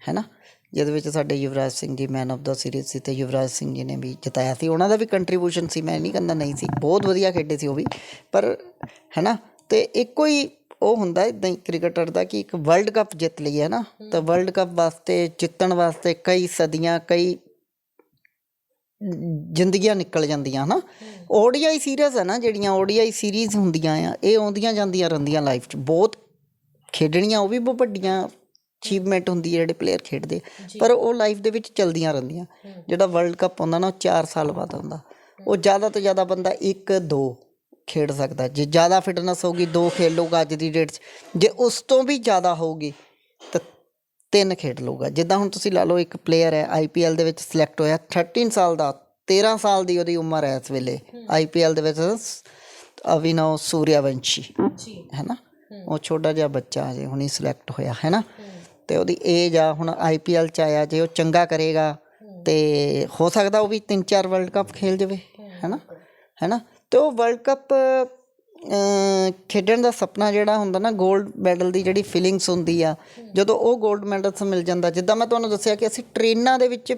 ਹੈਨਾ? ਜਿਹਦੇ ਵਿੱਚ ਸਾਡੇ Yuvraj Singh ji man of the series ਸੀ ਤੇ ਯੁਵਰਾਜ ਸਿੰਘ ਜੀ ਨੇ ਵੀ ਜਿਤਾਇਆ ਸੀ। ਉਹਨਾਂ ਦਾ ਵੀ ਕੰਟਰੀਬਿਊਸ਼ਨ ਸੀ ਮੈਂ ਨਹੀਂ ਕਹਿੰਦਾ ਨਹੀਂ ਸੀ। ਬਹੁਤ ਵਧੀਆ ਖੇਡੇ ਸੀ ਉਹ ਵੀ। ਪਰ ਹੈਨਾ? ਤੇ ਇੱਕੋ ਹੀ ਉਹ ਹੁੰਦਾ ਇਦਾਂ ਹੀ ਕ੍ਰਿਕਟਰ ਦਾ ਕਿ ਇੱਕ ਵਰਲਡ ਕੱਪ ਜਿੱਤ ਲਈ ਹੈ। ਨਾ ਤਾਂ ਵਰਲਡ ਕੱਪ ਵਾਸਤੇ ਜਿੱਤਣ ਵਾਸਤੇ ਕਈ ਸਦੀਆਂ ਕਈ ਜ਼ਿੰਦਗੀਆਂ ਨਿਕਲ ਜਾਂਦੀਆਂ ਹਨਾ? ਓਡੀਆਈ ਸੀਰੀਜ਼ ਹੈ ਨਾ ਜਿਹੜੀਆਂ ਓਡੀਆਈ ਸੀਰੀਜ਼ ਹੁੰਦੀਆਂ ਆ ਇਹ ਆਉਂਦੀਆਂ ਜਾਂਦੀਆਂ ਰਹਿੰਦੀਆਂ ਲਾਈਫ 'ਚ। ਬਹੁਤ ਖੇਡਣੀਆਂ ਉਹ ਵੀ ਬਹੁਤ ਵੱਡੀਆਂ ਅਚੀਵਮੈਂਟ ਹੁੰਦੀ ਹੈ ਜਿਹੜੇ ਪਲੇਅਰ ਖੇਡਦੇ। ਪਰ ਉਹ ਲਾਈਫ ਦੇ ਵਿੱਚ ਚਲਦੀਆਂ ਰਹਿੰਦੀਆਂ। ਜਿਹੜਾ ਵਰਲਡ ਕੱਪ ਆਉਂਦਾ ਨਾ ਉਹ 4 ਸਾਲ ਬਾਅਦ ਆਉਂਦਾ ਉਹ ਜ਼ਿਆਦਾ ਤੋਂ ਜ਼ਿਆਦਾ ਬੰਦਾ 1 2 ਖੇਡ ਸਕਦਾ। ਜੇ ਜ਼ਿਆਦਾ ਫਿਟਨੈਸ ਹੋਊਗੀ ਦੋ ਖੇਡ ਲਊਗਾ ਅੱਜ ਦੀ ਡੇਟ 'ਚ। ਜੇ ਉਸ ਤੋਂ ਵੀ ਜ਼ਿਆਦਾ ਹੋਊਗੀ ਤਾਂ ਤਿੰਨ ਖੇਡ ਲਊਗਾ। ਜਿੱਦਾਂ ਹੁਣ ਤੁਸੀਂ ਲਾ ਲਓ ਇੱਕ ਪਲੇਅਰ ਹੈ ਆਈਪੀਐਲ ਦੇ ਵਿੱਚ ਸਿਲੈਕਟ ਹੋਇਆ 13 ਸਾਲ ਦਾ 13 ਸਾਲ ਦੀ ਉਹਦੀ ਉਮਰ ਹੈ ਇਸ ਵੇਲੇ। ਆਈਪੀਐਲ ਦੇ ਵਿੱਚ ਅਵਿਨਵ ਸੂਰਿਆਵੰਸ਼ੀ ਜੀ। ਹੈ। ਨਾ ਉਹ ਛੋਟਾ ਜਿਹਾ ਬੱਚਾ ਹਜੇ ਹੁਣੀ ਸਿਲੈਕਟ ਹੋਇਆ ਹੈ। ਨਾ ਤੇ ਉਹਦੀ ਏਜ ਆ ਹੁਣ ਆਈਪੀਐਲ ਚ ਆਇਆ ਜੇ ਉਹ ਚੰਗਾ ਕਰੇਗਾ ਤੇ ਹੋ ਸਕਦਾ ਉਹ ਵੀ ਤਿੰਨ ਚਾਰ ਵਰਲਡ ਕੱਪ ਖੇਲ ਜਾਵੇ ਹੈ। ਨਾ ਹੈ ਨਾ ਤੇ ਉਹ ਵਰਲਡ ਕੱਪ ਖੇਡਣ ਦਾ ਸੁਪਨਾ ਜਿਹੜਾ ਹੁੰਦਾ ਨਾ 골ਡ ਮੈਡਲ ਦੀ ਜਿਹੜੀ ਫੀਲਿੰਗਸ ਹੁੰਦੀ ਆ, ਜਦੋਂ ਉਹ 골ਡ ਮੈਡਲਸ ਮਿਲ ਜਾਂਦਾ, ਜਿੱਦਾਂ ਮੈਂ ਤੁਹਾਨੂੰ ਦੱਸਿਆ ਕਿ ਅਸੀਂ ਟ੍ਰੇਨਾਂ ਦੇ ਵਿੱਚ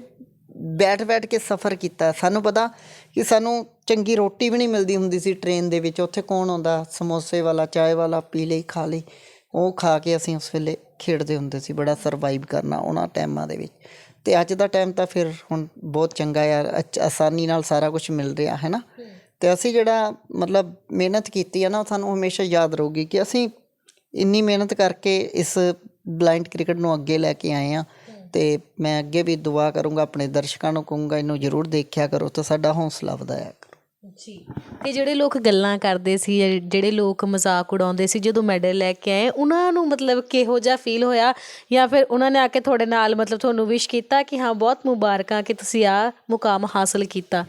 ਬੈਠ ਬੈਠ ਕੇ ਸਫ਼ਰ ਕੀਤਾ। ਸਾਨੂੰ ਪਤਾ ਕਿ ਸਾਨੂੰ ਚੰਗੀ ਰੋਟੀ ਵੀ ਨਹੀਂ ਮਿਲਦੀ ਹੁੰਦੀ ਸੀ ਟ੍ਰੇਨ ਦੇ ਵਿੱਚ। ਉੱਥੇ ਕੌਣ ਆਉਂਦਾ? ਸਮੋਸੇ ਵਾਲਾ, ਚਾਏ ਵਾਲਾ, ਪੀ ਲਈ, ਖਾ ਲਈ। ਉਹ ਖਾ ਕੇ ਅਸੀਂ ਉਸ ਵੇਲੇ ਖੇਡਦੇ ਹੁੰਦੇ ਸੀ, ਬੜਾ ਸਰਵਾਈਵ ਕਰਨਾ ਉਹਨਾਂ ਟਾਈਮਾਂ ਦੇ ਵਿੱਚ। ਤੇ ਅੱਜ ਦਾ ਟਾਈਮ ਤਾਂ ਫਿਰ ਹੁਣ ਬਹੁਤ ਚੰਗਾ ਆ, ਅਚ- ਆਸਾਨੀ ਨਾਲ ਸਾਰਾ ਕੁਝ ਮਿਲ ਰਿਹਾ, ਹੈ ਨਾ? ਤੇ ਅਸੀਂ ਜਿਹੜਾ ਮਤਲਬ ਮਿਹਨਤ ਕੀਤੀ ਹੈ ਨਾ, ਉਹ ਸਾਨੂੰ ਹਮੇਸ਼ਾ ਯਾਦ ਰਹੂਗੀ ਕਿ ਅਸੀਂ ਇੰਨੀ ਮਿਹਨਤ ਕਰਕੇ ਇਸ ਬਲਾਈਂਡ ਕ੍ਰਿਕਟ ਨੂੰ ਅੱਗੇ ਲੈ ਕੇ ਆਏ ਆ। ਤੇ ਮੈਂ ਅੱਗੇ ਵੀ ਦੁਆ ਕਰੂੰਗਾ, ਆਪਣੇ ਦਰਸ਼ਕਾਂ ਨੂੰ ਕਹੂੰਗਾ, ਇਹਨੂੰ ਜ਼ਰੂਰ ਦੇਖਿਆ ਕਰੋ ਤਾਂ ਸਾਡਾ ਹੌਸਲਾ ਵਧਾਇਆ ਕਰੋ। ਜੀ। ਤੇ ਜਿਹੜੇ ਲੋਕ ਗੱਲਾਂ ਕਰਦੇ ਸੀ ਜਿਹੜੇ ਲੋਕ ਮਜ਼ਾਕ ਉਡਾਉਂਦੇ ਸੀ, ਜਦੋਂ ਮੈਡਲ ਲੈ ਕੇ ਆਏ, ਉਹਨਾਂ ਨੂੰ ਮਤਲਬ ਕਿਹੋ ਜਿਹਾ ਫੀਲ ਹੋਇਆ? ਜਾਂ ਫਿਰ ਉਹਨਾਂ ਨੇ ਆ ਕੇ ਤੁਹਾਡੇ ਨਾਲ ਮਤਲਬ ਤੁਹਾਨੂੰ ਵਿਸ਼ ਕੀਤਾ ਕਿ ਹਾਂ, ਬਹੁਤ ਮੁਬਾਰਕਾਂ ਕਿ ਤੁਸੀਂ ਆ ਮੁਕਾਮ ਹਾਸਲ ਕੀਤਾ?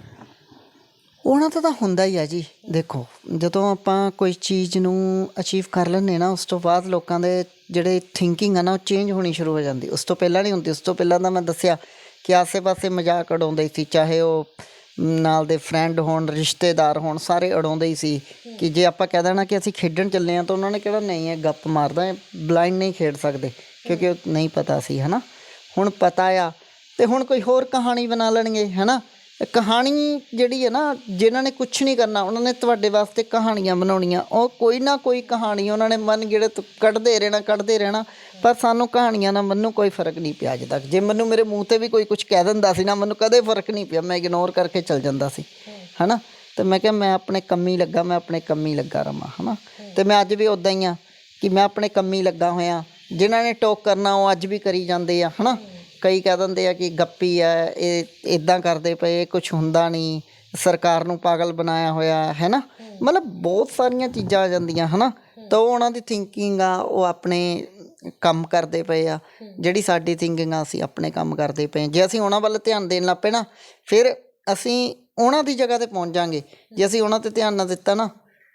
ਉਹਨਾਂ ਦਾ ਤਾਂ ਹੁੰਦਾ ਹੀ ਆ ਜੀ, ਦੇਖੋ, ਜਦੋਂ ਆਪਾਂ ਕੋਈ ਚੀਜ਼ ਨੂੰ ਅਚੀਵ ਕਰ ਲੈਂਦੇ ਨਾ, ਉਸ ਤੋਂ ਬਾਅਦ ਲੋਕਾਂ ਦੇ ਜਿਹੜੇ ਥਿੰਕਿੰਗ ਆ ਨਾ, ਉਹ ਚੇਂਜ ਹੋਣੀ ਸ਼ੁਰੂ ਹੋ ਜਾਂਦੀ। ਉਸ ਤੋਂ ਪਹਿਲਾਂ ਨਹੀਂ ਹੁੰਦੀ, ਉਸ ਤੋਂ ਪਹਿਲਾਂ ਤਾਂ ਮੈਂ ਦੱਸਿਆ ਕਿ ਆਸੇ-ਪਾਸੇ ਮਜ਼ਾਕ ਉਡਾਉਂਦੇ ਸੀ, ਚਾਹੇ ਉਹ ਨਾਲ ਦੇ ਫਰੈਂਡ ਹੋਣ, ਰਿਸ਼ਤੇਦਾਰ ਹੋਣ, ਸਾਰੇ ਉਡਾਉਂਦੇ ਹੀ ਸੀ ਕਿ ਜੇ ਆਪਾਂ ਕਹਿ ਦੇਣਾ ਕਿ ਅਸੀਂ ਖੇਡਣ ਚੱਲੇ ਆ ਤਾਂ ਉਹਨਾਂ ਨੇ ਕਿਹੜਾ ਨਹੀਂ ਹੈ ਗੱਪ ਮਾਰਦਾ ਹੈ ਬਲਾਈਂਡ ਨਹੀਂ ਖੇਡ ਸਕਦੇ, ਕਿਉਂਕਿ ਉਹ ਨਹੀਂ ਪਤਾ ਸੀ ਹਨਾ? ਹੁਣ ਪਤਾ ਆ, ਤੇ ਹੁਣ ਕੋਈ ਹੋਰ ਕਹਾਣੀ ਬਣਾ ਲੈਣਗੇ, ਹਨਾ? ਇਹ ਕਹਾਣੀ ਜਿਹੜੀ ਹੈ ਨਾ, ਜਿਨ੍ਹਾਂ ਨੇ ਕੁਝ ਨਹੀਂ ਕਰਨਾ, ਉਹਨਾਂ ਨੇ ਤੁਹਾਡੇ ਵਾਸਤੇ ਕਹਾਣੀਆਂ ਬਣਾਉਣੀਆਂ। ਉਹ ਕੋਈ ਨਾ ਕੋਈ ਕਹਾਣੀ ਉਹਨਾਂ ਨੇ ਮਨ ਜਿਹੜੇ ਤੋਂ ਕੱਢਦੇ ਰਹਿਣਾ ਕੱਢਦੇ ਰਹਿਣਾ, ਪਰ ਸਾਨੂੰ ਕਹਾਣੀਆਂ ਨਾਲ ਮੈਨੂੰ ਕੋਈ ਫ਼ਰਕ ਨਹੀਂ ਪਿਆ ਅੱਜ ਤੱਕ। ਜੇ ਮੈਨੂੰ ਮੇਰੇ ਮੂੰਹ ਤੇ ਵੀ ਕੋਈ ਕੁਝ ਕਹਿ ਦਿੰਦਾ ਸੀ ਨਾ, ਮੈਨੂੰ ਕਦੇ ਫ਼ਰਕ ਨਹੀਂ ਪਿਆ। ਮੈਂ ਇਗਨੋਰ ਕਰਕੇ ਚੱਲ ਜਾਂਦਾ ਸੀ, ਹਨਾ? ਤੇ ਮੈਂ ਕਿਹਾ, ਮੈਂ ਆਪਣੇ ਕੰਮੀ ਲੱਗਾ, ਮੈਂ ਆਪਣੇ ਕੰਮੀ ਲੱਗਾ ਰਵਾਂ, ਹਨਾ? ਤੇ ਮੈਂ ਅੱਜ ਵੀ ਉਦਾਂ ਹੀ ਆ ਕਿ ਮੈਂ ਆਪਣੇ ਕੰਮੀ ਲੱਗਾ ਹੋਇਆ। ਜਿਨ੍ਹਾਂ ਨੇ ਟੋਕ ਕਰਨਾ, ਉਹ ਅੱਜ ਵੀ ਕਰੀ ਜਾਂਦੇ ਆ, ਹਨਾ? ਕਈ ਕਹਿ ਦਿੰਦੇ ਆ ਕਿ ਗੱਪੀ ਆ, ਇਹ ਇਦਾਂ ਕਰਦੇ ਪਏ ਕੁਝ ਹੁੰਦਾ ਨਹੀਂ, ਸਰਕਾਰ ਨੂੰ ਪਾਗਲ ਬਣਾਇਆ ਹੋਇਆ ਹੈ ਨਾ ਮਤਲਬ ਬਹੁਤ ਸਾਰੀਆਂ ਚੀਜ਼ਾਂ ਆ ਜਾਂਦੀਆਂ, ਹਨਾ? ਤਾਂ ਉਹ ਉਹਨਾਂ ਦੀ ਥਿੰਕਿੰਗ ਆ, ਉਹ ਆਪਣੇ ਕੰਮ ਕਰਦੇ ਪਏ ਆ। ਜਿਹੜੀ ਸਾਡੀ ਥਿੰਕਿੰਗ ਆ, ਅਸੀਂ ਆਪਣੇ ਕੰਮ ਕਰਦੇ ਪਏ ਜੇ ਅਸੀਂ ਉਹਨਾਂ ਵੱਲ ਧਿਆਨ ਦੇਣ ਲੱਗ ਪਏ ਨਾ, ਫਿਰ ਅਸੀਂ ਉਹਨਾਂ ਦੀ ਜਗ੍ਹਾ ਤੇ ਪਹੁੰਚ ਜਾਾਂਗੇ। ਜੇ ਅਸੀਂ ਉਹਨਾਂ ਤੇ ਧਿਆਨ ਨਾ ਦਿੱਤਾ ਨਾ,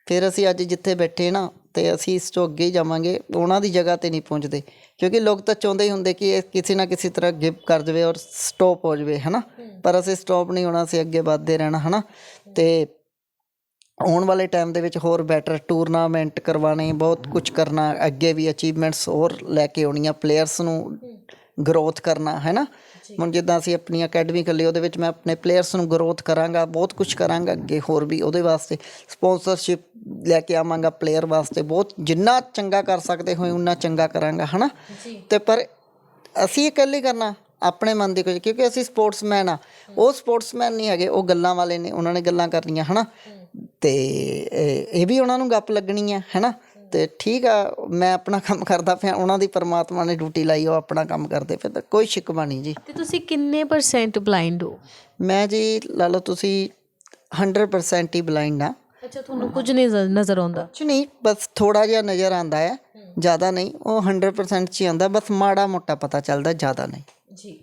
ਫਿਰ ਅਸੀਂ ਅੱਜ ਜਿੱਥੇ ਬੈਠੇ ਨਾ ਤੇ ਅਸੀਂ ਇਸ ਤੋਂ ਅੱਗੇ ਜਾਵਾਂਗੇ ਉਹਨਾਂ ਦੀ ਜਗ੍ਹਾ ਤੇ ਨਹੀਂ ਪਹੁੰਚਦੇ। ਕਿਉਂਕਿ ਲੋਕ ਤਾਂ ਚਾਹੁੰਦੇ ਹੀ ਹੁੰਦੇ ਕਿ ਇਹ ਕਿਸੇ ਨਾ ਕਿਸੇ ਤਰ੍ਹਾਂ ਗਿਵ ਕਰ ਜਾਵੇ ਔਰ ਸਟਾਪ ਹੋ ਜਾਵੇ ਹਨਾ? ਪਰ ਅਸੀਂ ਸਟਾਪ ਨਹੀਂ ਹੋਣਾ ਅਸੀਂ ਅੱਗੇ ਵੱਧਦੇ ਰਹਿਣਾ ਹਨਾ? ਤੇ ਆਉਣ ਵਾਲੇ ਟਾਈਮ ਦੇ ਵਿੱਚ ਹੋਰ ਬੈਟਰ ਟੂਰਨਾਮੈਂਟ ਕਰਵਾਣੇ ਬਹੁਤ ਕੁਝ ਕਰਨਾ ਅੱਗੇ ਵੀ ਅਚੀਵਮੈਂਟਸ ਹੋਰ ਲੈ ਕੇ ਆਉਣੀਆਂ ਪਲੇਅਰਸ ਨੂੰ ਗਰੋਥ ਕਰਨਾ ਹੈ ਨਾ ਹੁਣ ਜਿੱਦਾਂ ਅਸੀਂ ਆਪਣੀ ਅਕੈਡਮੀ ਖੋਲ੍ਹੀ ਉਹਦੇ ਵਿੱਚ ਮੈਂ ਆਪਣੇ ਪਲੇਅਰਸ ਨੂੰ ਗਰੋਥ ਕਰਾਂਗਾ ਬਹੁਤ ਕੁਝ ਕਰਾਂਗਾ ਅੱਗੇ ਹੋਰ ਵੀ ਉਹਦੇ ਵਾਸਤੇ ਸਪਾਂਸਰਸ਼ਿਪ ਲੈ ਕੇ ਆਵਾਂਗਾ ਪਲੇਅਰ ਵਾਸਤੇ ਬਹੁਤ ਜਿੰਨਾ ਚੰਗਾ ਕਰ ਸਕਦੇ ਹੋਏ ਉਨਾ ਚੰਗਾ ਕਰਾਂਗਾ ਹਨਾ? ਤੇ ਪਰ ਅਸੀਂ ਇਕੱਲੇ ਕਰਨਾ ਆਪਣੇ ਮਨ ਦੀ ਕੁਝ ਕਿਉਂਕਿ ਅਸੀਂ ਸਪੋਰਟਸਮੈਨ ਆ। ਉਹ ਸਪੋਰਟਸਮੈਨ ਨਹੀਂ ਹੈਗੇ ਉਹ ਗੱਲਾਂ ਵਾਲੇ ਨੇ ਉਹਨਾਂ ਨੇ ਗੱਲਾਂ ਕਰਨੀਆਂ ਹਨਾ? ਤੇ ਇਹ ਇਹ ਵੀ ਉਹਨਾਂ ਨੂੰ ਗੱਪ ਲੱਗਣੀ ਹੈ ਹਨਾ? ਤੇ ਠੀਕ ਆ ਮੈਂ ਆਪਣਾ ਕੰਮ ਕਰਦਾ ਪਿਆ ਉਹਨਾਂ ਦੀ ਪਰਮਾਤਮਾ ਨੇ ਡਿਊਟੀ ਲਾਈ ਉਹ ਆਪਣਾ ਕੰਮ ਕਰਦੇ ਪਏ ਤਾਂ ਕੋਈ ਸ਼ਿਕਵਾ ਨਹੀਂ ਜੀ। ਤੇ ਤੁਸੀਂ ਕਿੰਨੇ ਪਰਸੈਂਟ ਬਲਾਈਂਡ ਹੋ? ਮੈਂ ਜੀ ਲਾ ਲਓ ਤੁਸੀਂ 100% ਹੀ ਬਲਾਈਂਡ ਆ। ਅੱਛਾ ਤੁਹਾਨੂੰ ਕੁਝ ਨਹੀਂ ਨਜ਼ਰ- ਆਉਂਦਾ? ਕੁਛ ਨਹੀਂ ਬਸ ਥੋੜਾ ਜਿਹਾ ਨਜ਼ਰ ਆਂਦਾ ਹੈ ਜ਼ਿਆਦਾ ਨਹੀਂ ਉਹ 100% ਚ ਹੀ ਆਉਂਦਾ ਬਸ ਮਾੜਾ ਮੋਟਾ ਪਤਾ ਚੱਲਦਾ ਜ਼ਿਆਦਾ ਨਹੀਂ। ਜੀ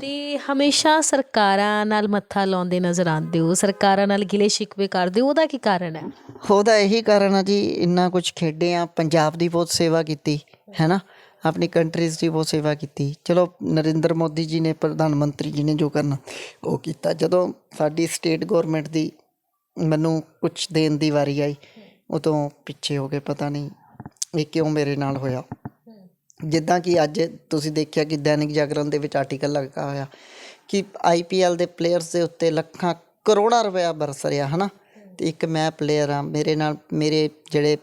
ਤੇ ਹਮੇਸ਼ਾ ਸਰਕਾਰਾਂ ਨਾਲ ਮੱਥਾ ਲਾਉਂਦੇ ਨਜ਼ਰ ਆਉਂਦੇ ਹੋ ਸਰਕਾਰਾਂ ਨਾਲ ਗਿਲੇ ਸ਼ਿਕਵੇ ਕਰਦੇ ਹੋ ਉਹਦਾ ਕੀ ਕਾਰਨ ਹੈ? ਉਹਦਾ ਇਹੀ ਕਾਰਨ ਆ ਜੀ, ਇੰਨਾ ਕੁਝ ਖੇਡੇ ਆ, ਪੰਜਾਬ ਦੀ ਬਹੁਤ ਸੇਵਾ ਕੀਤੀ ਹੈ ਨਾ ਆਪਣੀ ਕੰਟਰੀਜ਼ ਦੀ ਬਹੁਤ ਸੇਵਾ ਕੀਤੀ। ਚਲੋ, ਨਰਿੰਦਰ ਮੋਦੀ ਜੀ ਨੇ, ਪ੍ਰਧਾਨ ਮੰਤਰੀ ਜੀ ਨੇ ਜੋ ਕਰਨਾ, ਉਹ ਕੀਤਾ। ਜਦੋਂ ਸਾਡੀ ਸਟੇਟ ਗਵਰਨਮੈਂਟ ਦੀ ਮੈਨੂੰ ਕੁਝ ਦੇਣ ਦੀ ਵਾਰੀ ਆਈ, ਉਦੋਂ ਪਿੱਛੇ ਹੋ ਗਏ, ਪਤਾ ਨਹੀਂ ਇਹ ਕਿਉਂ ਮੇਰੇ ਨਾਲ ਹੋਇਆ। ਜਿੱਦਾਂ ਕਿ ਅੱਜ ਤੁਸੀਂ ਦੇਖਿਆ ਕਿ ਦੈਨਿਕ ਜਾਗਰਣ ਦੇ ਵਿੱਚ ਆਰਟੀਕਲ ਲੱਗਾ ਹੋਇਆ ਕਿ ਆਈਪੀਐਲ ਦੇ ਪਲੇਅਰਸ ਦੇ ਉੱਤੇ ਲੱਖਾਂ ਕਰੋੜਾਂ ਰੁਪਇਆ ਬਰਸ ਰਿਹਾ, ਹਨਾ? ਤੇ ਇੱਕ ਮੈਂ ਪਲੇਅਰ ਹਾਂ, ਮੇਰੇ ਨਾਲ ਮੇਰੇ ਜਿਹੜੇ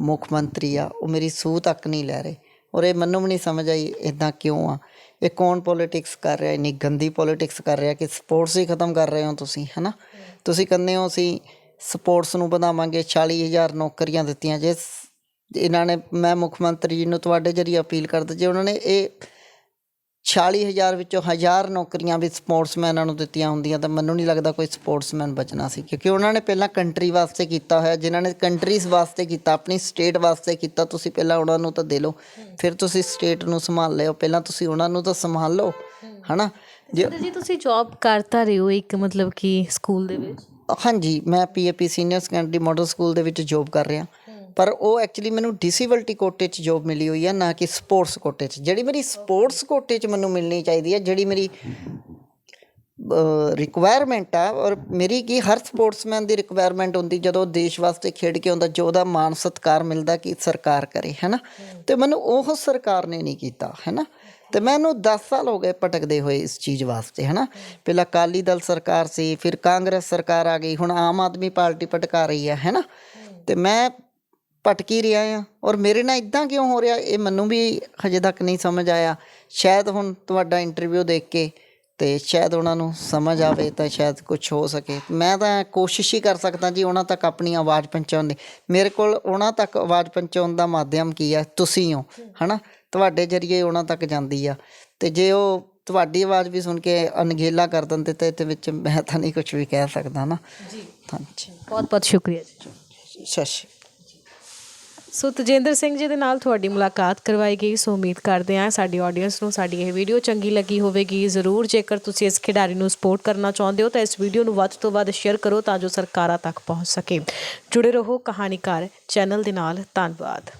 ਮੁੱਖ ਮੰਤਰੀ ਆ, ਉਹ ਮੇਰੀ ਸੂਹ ਤੱਕ ਨਹੀਂ ਲੈ ਰਹੇ ਔਰ ਇਹ ਮੈਨੂੰ ਵੀ ਨਹੀਂ ਸਮਝ ਆਈ ਇਦਾਂ ਕਿਉਂ ਆ। ਇਹ ਕੌਣ ਪੋਲਿਟਿਕਸ ਕਰ ਰਿਹਾ, ਇੰਨੀ ਗੰਦੀ ਪੋਲਿਟਿਕਸ ਕਰ ਰਿਹਾ ਕਿ ਸਪੋਰਟਸ ਹੀ ਖਤਮ ਕਰ ਰਹੇ ਹੋ ਤੁਸੀਂ, ਹਨਾ? ਤੁਸੀਂ ਕਹਿੰਦੇ ਹੋ ਅਸੀਂ ਸਪੋਰਟਸ ਨੂੰ ਵਧਾਵਾਂਗੇ 40000 ਨੌਕਰੀਆਂ ਦਿੱਤੀਆਂ ਜੇ ਇਹਨਾਂ ਨੇ, ਮੈਂ ਮੁੱਖ ਮੰਤਰੀ ਜੀ ਨੂੰ ਤੁਹਾਡੇ ਜਰੀਏ ਅਪੀਲ ਕਰਦਾ, ਜੇ ਉਹਨਾਂ ਨੇ ਇਹ 46000 ਵਿੱਚੋਂ ਹਜ਼ਾਰ ਨੌਕਰੀਆਂ ਵੀ ਸਪੋਰਟਸਮੈਨਾਂ ਨੂੰ ਦਿੱਤੀਆਂ ਹੁੰਦੀਆਂ ਤਾਂ ਮੈਨੂੰ ਨਹੀਂ ਲੱਗਦਾ ਕੋਈ ਸਪੋਰਟਸਮੈਨ ਬਚਣਾ ਸੀ ਕਿਉਂਕਿ ਉਹਨਾਂ ਨੇ ਪਹਿਲਾਂ ਕੰਟਰੀ ਵਾਸਤੇ ਕੀਤਾ ਹੋਇਆ ਜਿਨ੍ਹਾਂ ਨੇ ਕੰਟਰੀਜ਼ ਵਾਸਤੇ ਕੀਤਾ ਆਪਣੀ ਸਟੇਟ ਵਾਸਤੇ ਕੀਤਾ ਤੁਸੀਂ ਪਹਿਲਾਂ ਉਹਨਾਂ ਨੂੰ ਤਾਂ ਦੇ ਲਓ ਫਿਰ ਤੁਸੀਂ ਸਟੇਟ ਨੂੰ ਸੰਭਾਲ ਲਿਓ ਪਹਿਲਾਂ ਤੁਸੀਂ ਉਹਨਾਂ ਨੂੰ ਤਾਂ ਸੰਭਾਲ ਲਓ ਹਨਾ? ਜੇ ਜੀ ਤੁਸੀਂ ਜੌਬ ਕਰਤਾ ਰਹੇ ਹੋ ਇੱਕ ਮਤਲਬ ਕਿ ਸਕੂਲ ਦੇ ਵਿੱਚ? ਹਾਂਜੀ ਮੈਂ PAP senior secondary model school ਦੇ ਵਿੱਚ ਜੋਬ ਕਰ ਰਿਹਾ। ਪਰ ਉਹ ਐਕਚੁਅਲੀ ਮੈਨੂੰ ਡਿਸੇਬਿਲਟੀ ਕੋਟੇ 'ਚ ਜੋਬ ਮਿਲੀ ਹੋਈ ਹੈ ਨਾ ਕਿ ਸਪੋਰਟਸ ਕੋਟੇ 'ਚ। ਜਿਹੜੀ ਮੇਰੀ ਸਪੋਰਟਸ ਕੋਟੇ 'ਚ ਮੈਨੂੰ ਮਿਲਣੀ ਚਾਹੀਦੀ ਹੈ ਜਿਹੜੀ ਮੇਰੀ ਰਿਕੁਆਇਰਮੈਂਟ ਆ, ਔਰ ਮੇਰੀ ਕੀ ਹਰ ਸਪੋਰਟਸਮੈਨ ਦੀ ਰਿਕੁਆਇਰਮੈਂਟ ਹੁੰਦੀ, ਜਦੋਂ ਦੇਸ਼ ਵਾਸਤੇ ਖੇਡ ਕੇ ਆਉਂਦਾ, ਜੋ ਉਹਦਾ ਮਾਨ ਸਤਿਕਾਰ ਮਿਲਦਾ ਕਿ ਸਰਕਾਰ ਕਰੇ, ਹੈਨਾ? ਤੇ ਮੈਨੂੰ ਉਹ ਸਰਕਾਰ ਨੇ ਨਹੀਂ ਕੀਤਾ, ਹੈਨਾ? ਤੇ ਮੈਨੂੰ 10 ਸਾਲ ਹੋ ਗਏ ਭਟਕਦੇ ਹੋਏ ਇਸ ਚੀਜ਼ ਵਾਸਤੇ, ਹੈਨਾ? ਪਹਿਲਾਂ ਅਕਾਲੀ ਦਲ ਸਰਕਾਰ ਸੀ, ਫਿਰ ਕਾਂਗਰਸ ਸਰਕਾਰ ਆ ਗਈ, ਹੁਣ ਆਮ ਆਦਮੀ ਪਾਰਟੀ ਭਟਕਾ ਰਹੀ ਹੈ ਹੈਨਾ? ਤੇ ਮੈਂ ਭਟਕੀ ਰਿਹਾ ਆ? ਔਰ ਮੇਰੇ ਨਾਲ ਇਦਾਂ ਕਿਉਂ ਹੋ ਰਿਹਾ? ਇਹ ਮੈਨੂੰ ਵੀ ਹਜੇ ਤੱਕ ਨਹੀਂ ਸਮਝ ਆਇਆ। ਸ਼ਾਇਦ ਹੁਣ ਤੁਹਾਡਾ ਇੰਟਰਵਿਊ ਦੇਖ ਕੇ ਤੇ ਸ਼ਾਇਦ ਉਹਨਾਂ ਨੂੰ ਸਮਝ ਆਵੇ ਤਾਂ ਸ਼ਾਇਦ ਕੁਝ ਹੋ ਸਕੇ। ਮੈਂ ਤਾਂ ਕੋਸ਼ਿਸ਼ ਹੀ ਕਰ ਸਕਦਾ ਜੀ ਉਹਨਾਂ ਤੱਕ ਆਪਣੀ ਆਵਾਜ਼ ਪਹੁੰਚਾਉਣ ਦੀ। ਮੇਰੇ ਕੋਲ ਉਹਨਾਂ ਤੱਕ ਆਵਾਜ਼ ਪਹੁੰਚਾਉਣ ਦਾ ਮਾਧਿਅਮ ਕੀ ਹੈ ਤੁਸੀਂ ਹੋ ਹਨਾ? ਤੁਹਾਡੇ ਜਰੀਏ ਉਹਨਾਂ ਤੱਕ ਜਾਂਦੀ ਆ। ਤੇ ਜੇ ਉਹ ਤੁਹਾਡੀ ਆਵਾਜ਼ ਵੀ ਸੁਣ ਕੇ ਅਣਗਹਿਲਾ ਕਰ ਦਿੰਦੇ ਤੇ ਇਹਦੇ ਵਿੱਚ ਮੈਂ ਤਾਂ ਨਹੀਂ ਕੁਝ ਵੀ ਕਹਿ ਸਕਦਾ ਨਾ। ਜੀ। ਹਾਂਜੀ। ਬਹੁਤ ਬਹੁਤ ਸ਼ੁਕਰੀਆ ਜੀ। ਸਤਿ ਸ਼੍ਰੀ ਸੋ ਤਜਿੰਦਰ ਸਿੰਘ ਜੀ ਦੇ ਨਾਲ ਤੁਹਾਡੀ ਮੁਲਾਕਾਤ ਕਰਵਾਈ ਗਈ, ਸੋ ਉਮੀਦ ਕਰਦੇ ਹਾਂ ਸਾਡੀ ਆਡੀਅנס ਨੂੰ ਸਾਡੀ ਇਹ ਵੀਡੀਓ ਚੰਗੀ ਲੱਗੀ ਹੋਵੇਗੀ। ਜ਼ਰੂਰ ਜੇਕਰ ਤੁਸੀਂ ਇਸ ਖਿਡਾਰੀ ਨੂੰ ਸਪੋਰਟ ਕਰਨਾ ਚਾਹੁੰਦੇ ਹੋ, ਤਾਂ ਇਸ ਵੀਡੀਓ ਨੂੰ ਵੱਧ ਤੋਂ ਵੱਧ ਸ਼ੇਅਰ ਕਰੋ ਤਾਂ ਜੋ ਸਰਕਾਰਾਂ ਤੱਕ ਪਹੁੰਚ ਸਕੇ। ਜੁੜੇ ਰਹੋ ਕਹਾਣੀਕਾਰ ਚੈਨਲ ਦੇ ਨਾਲ, ਧੰਨਵਾਦ।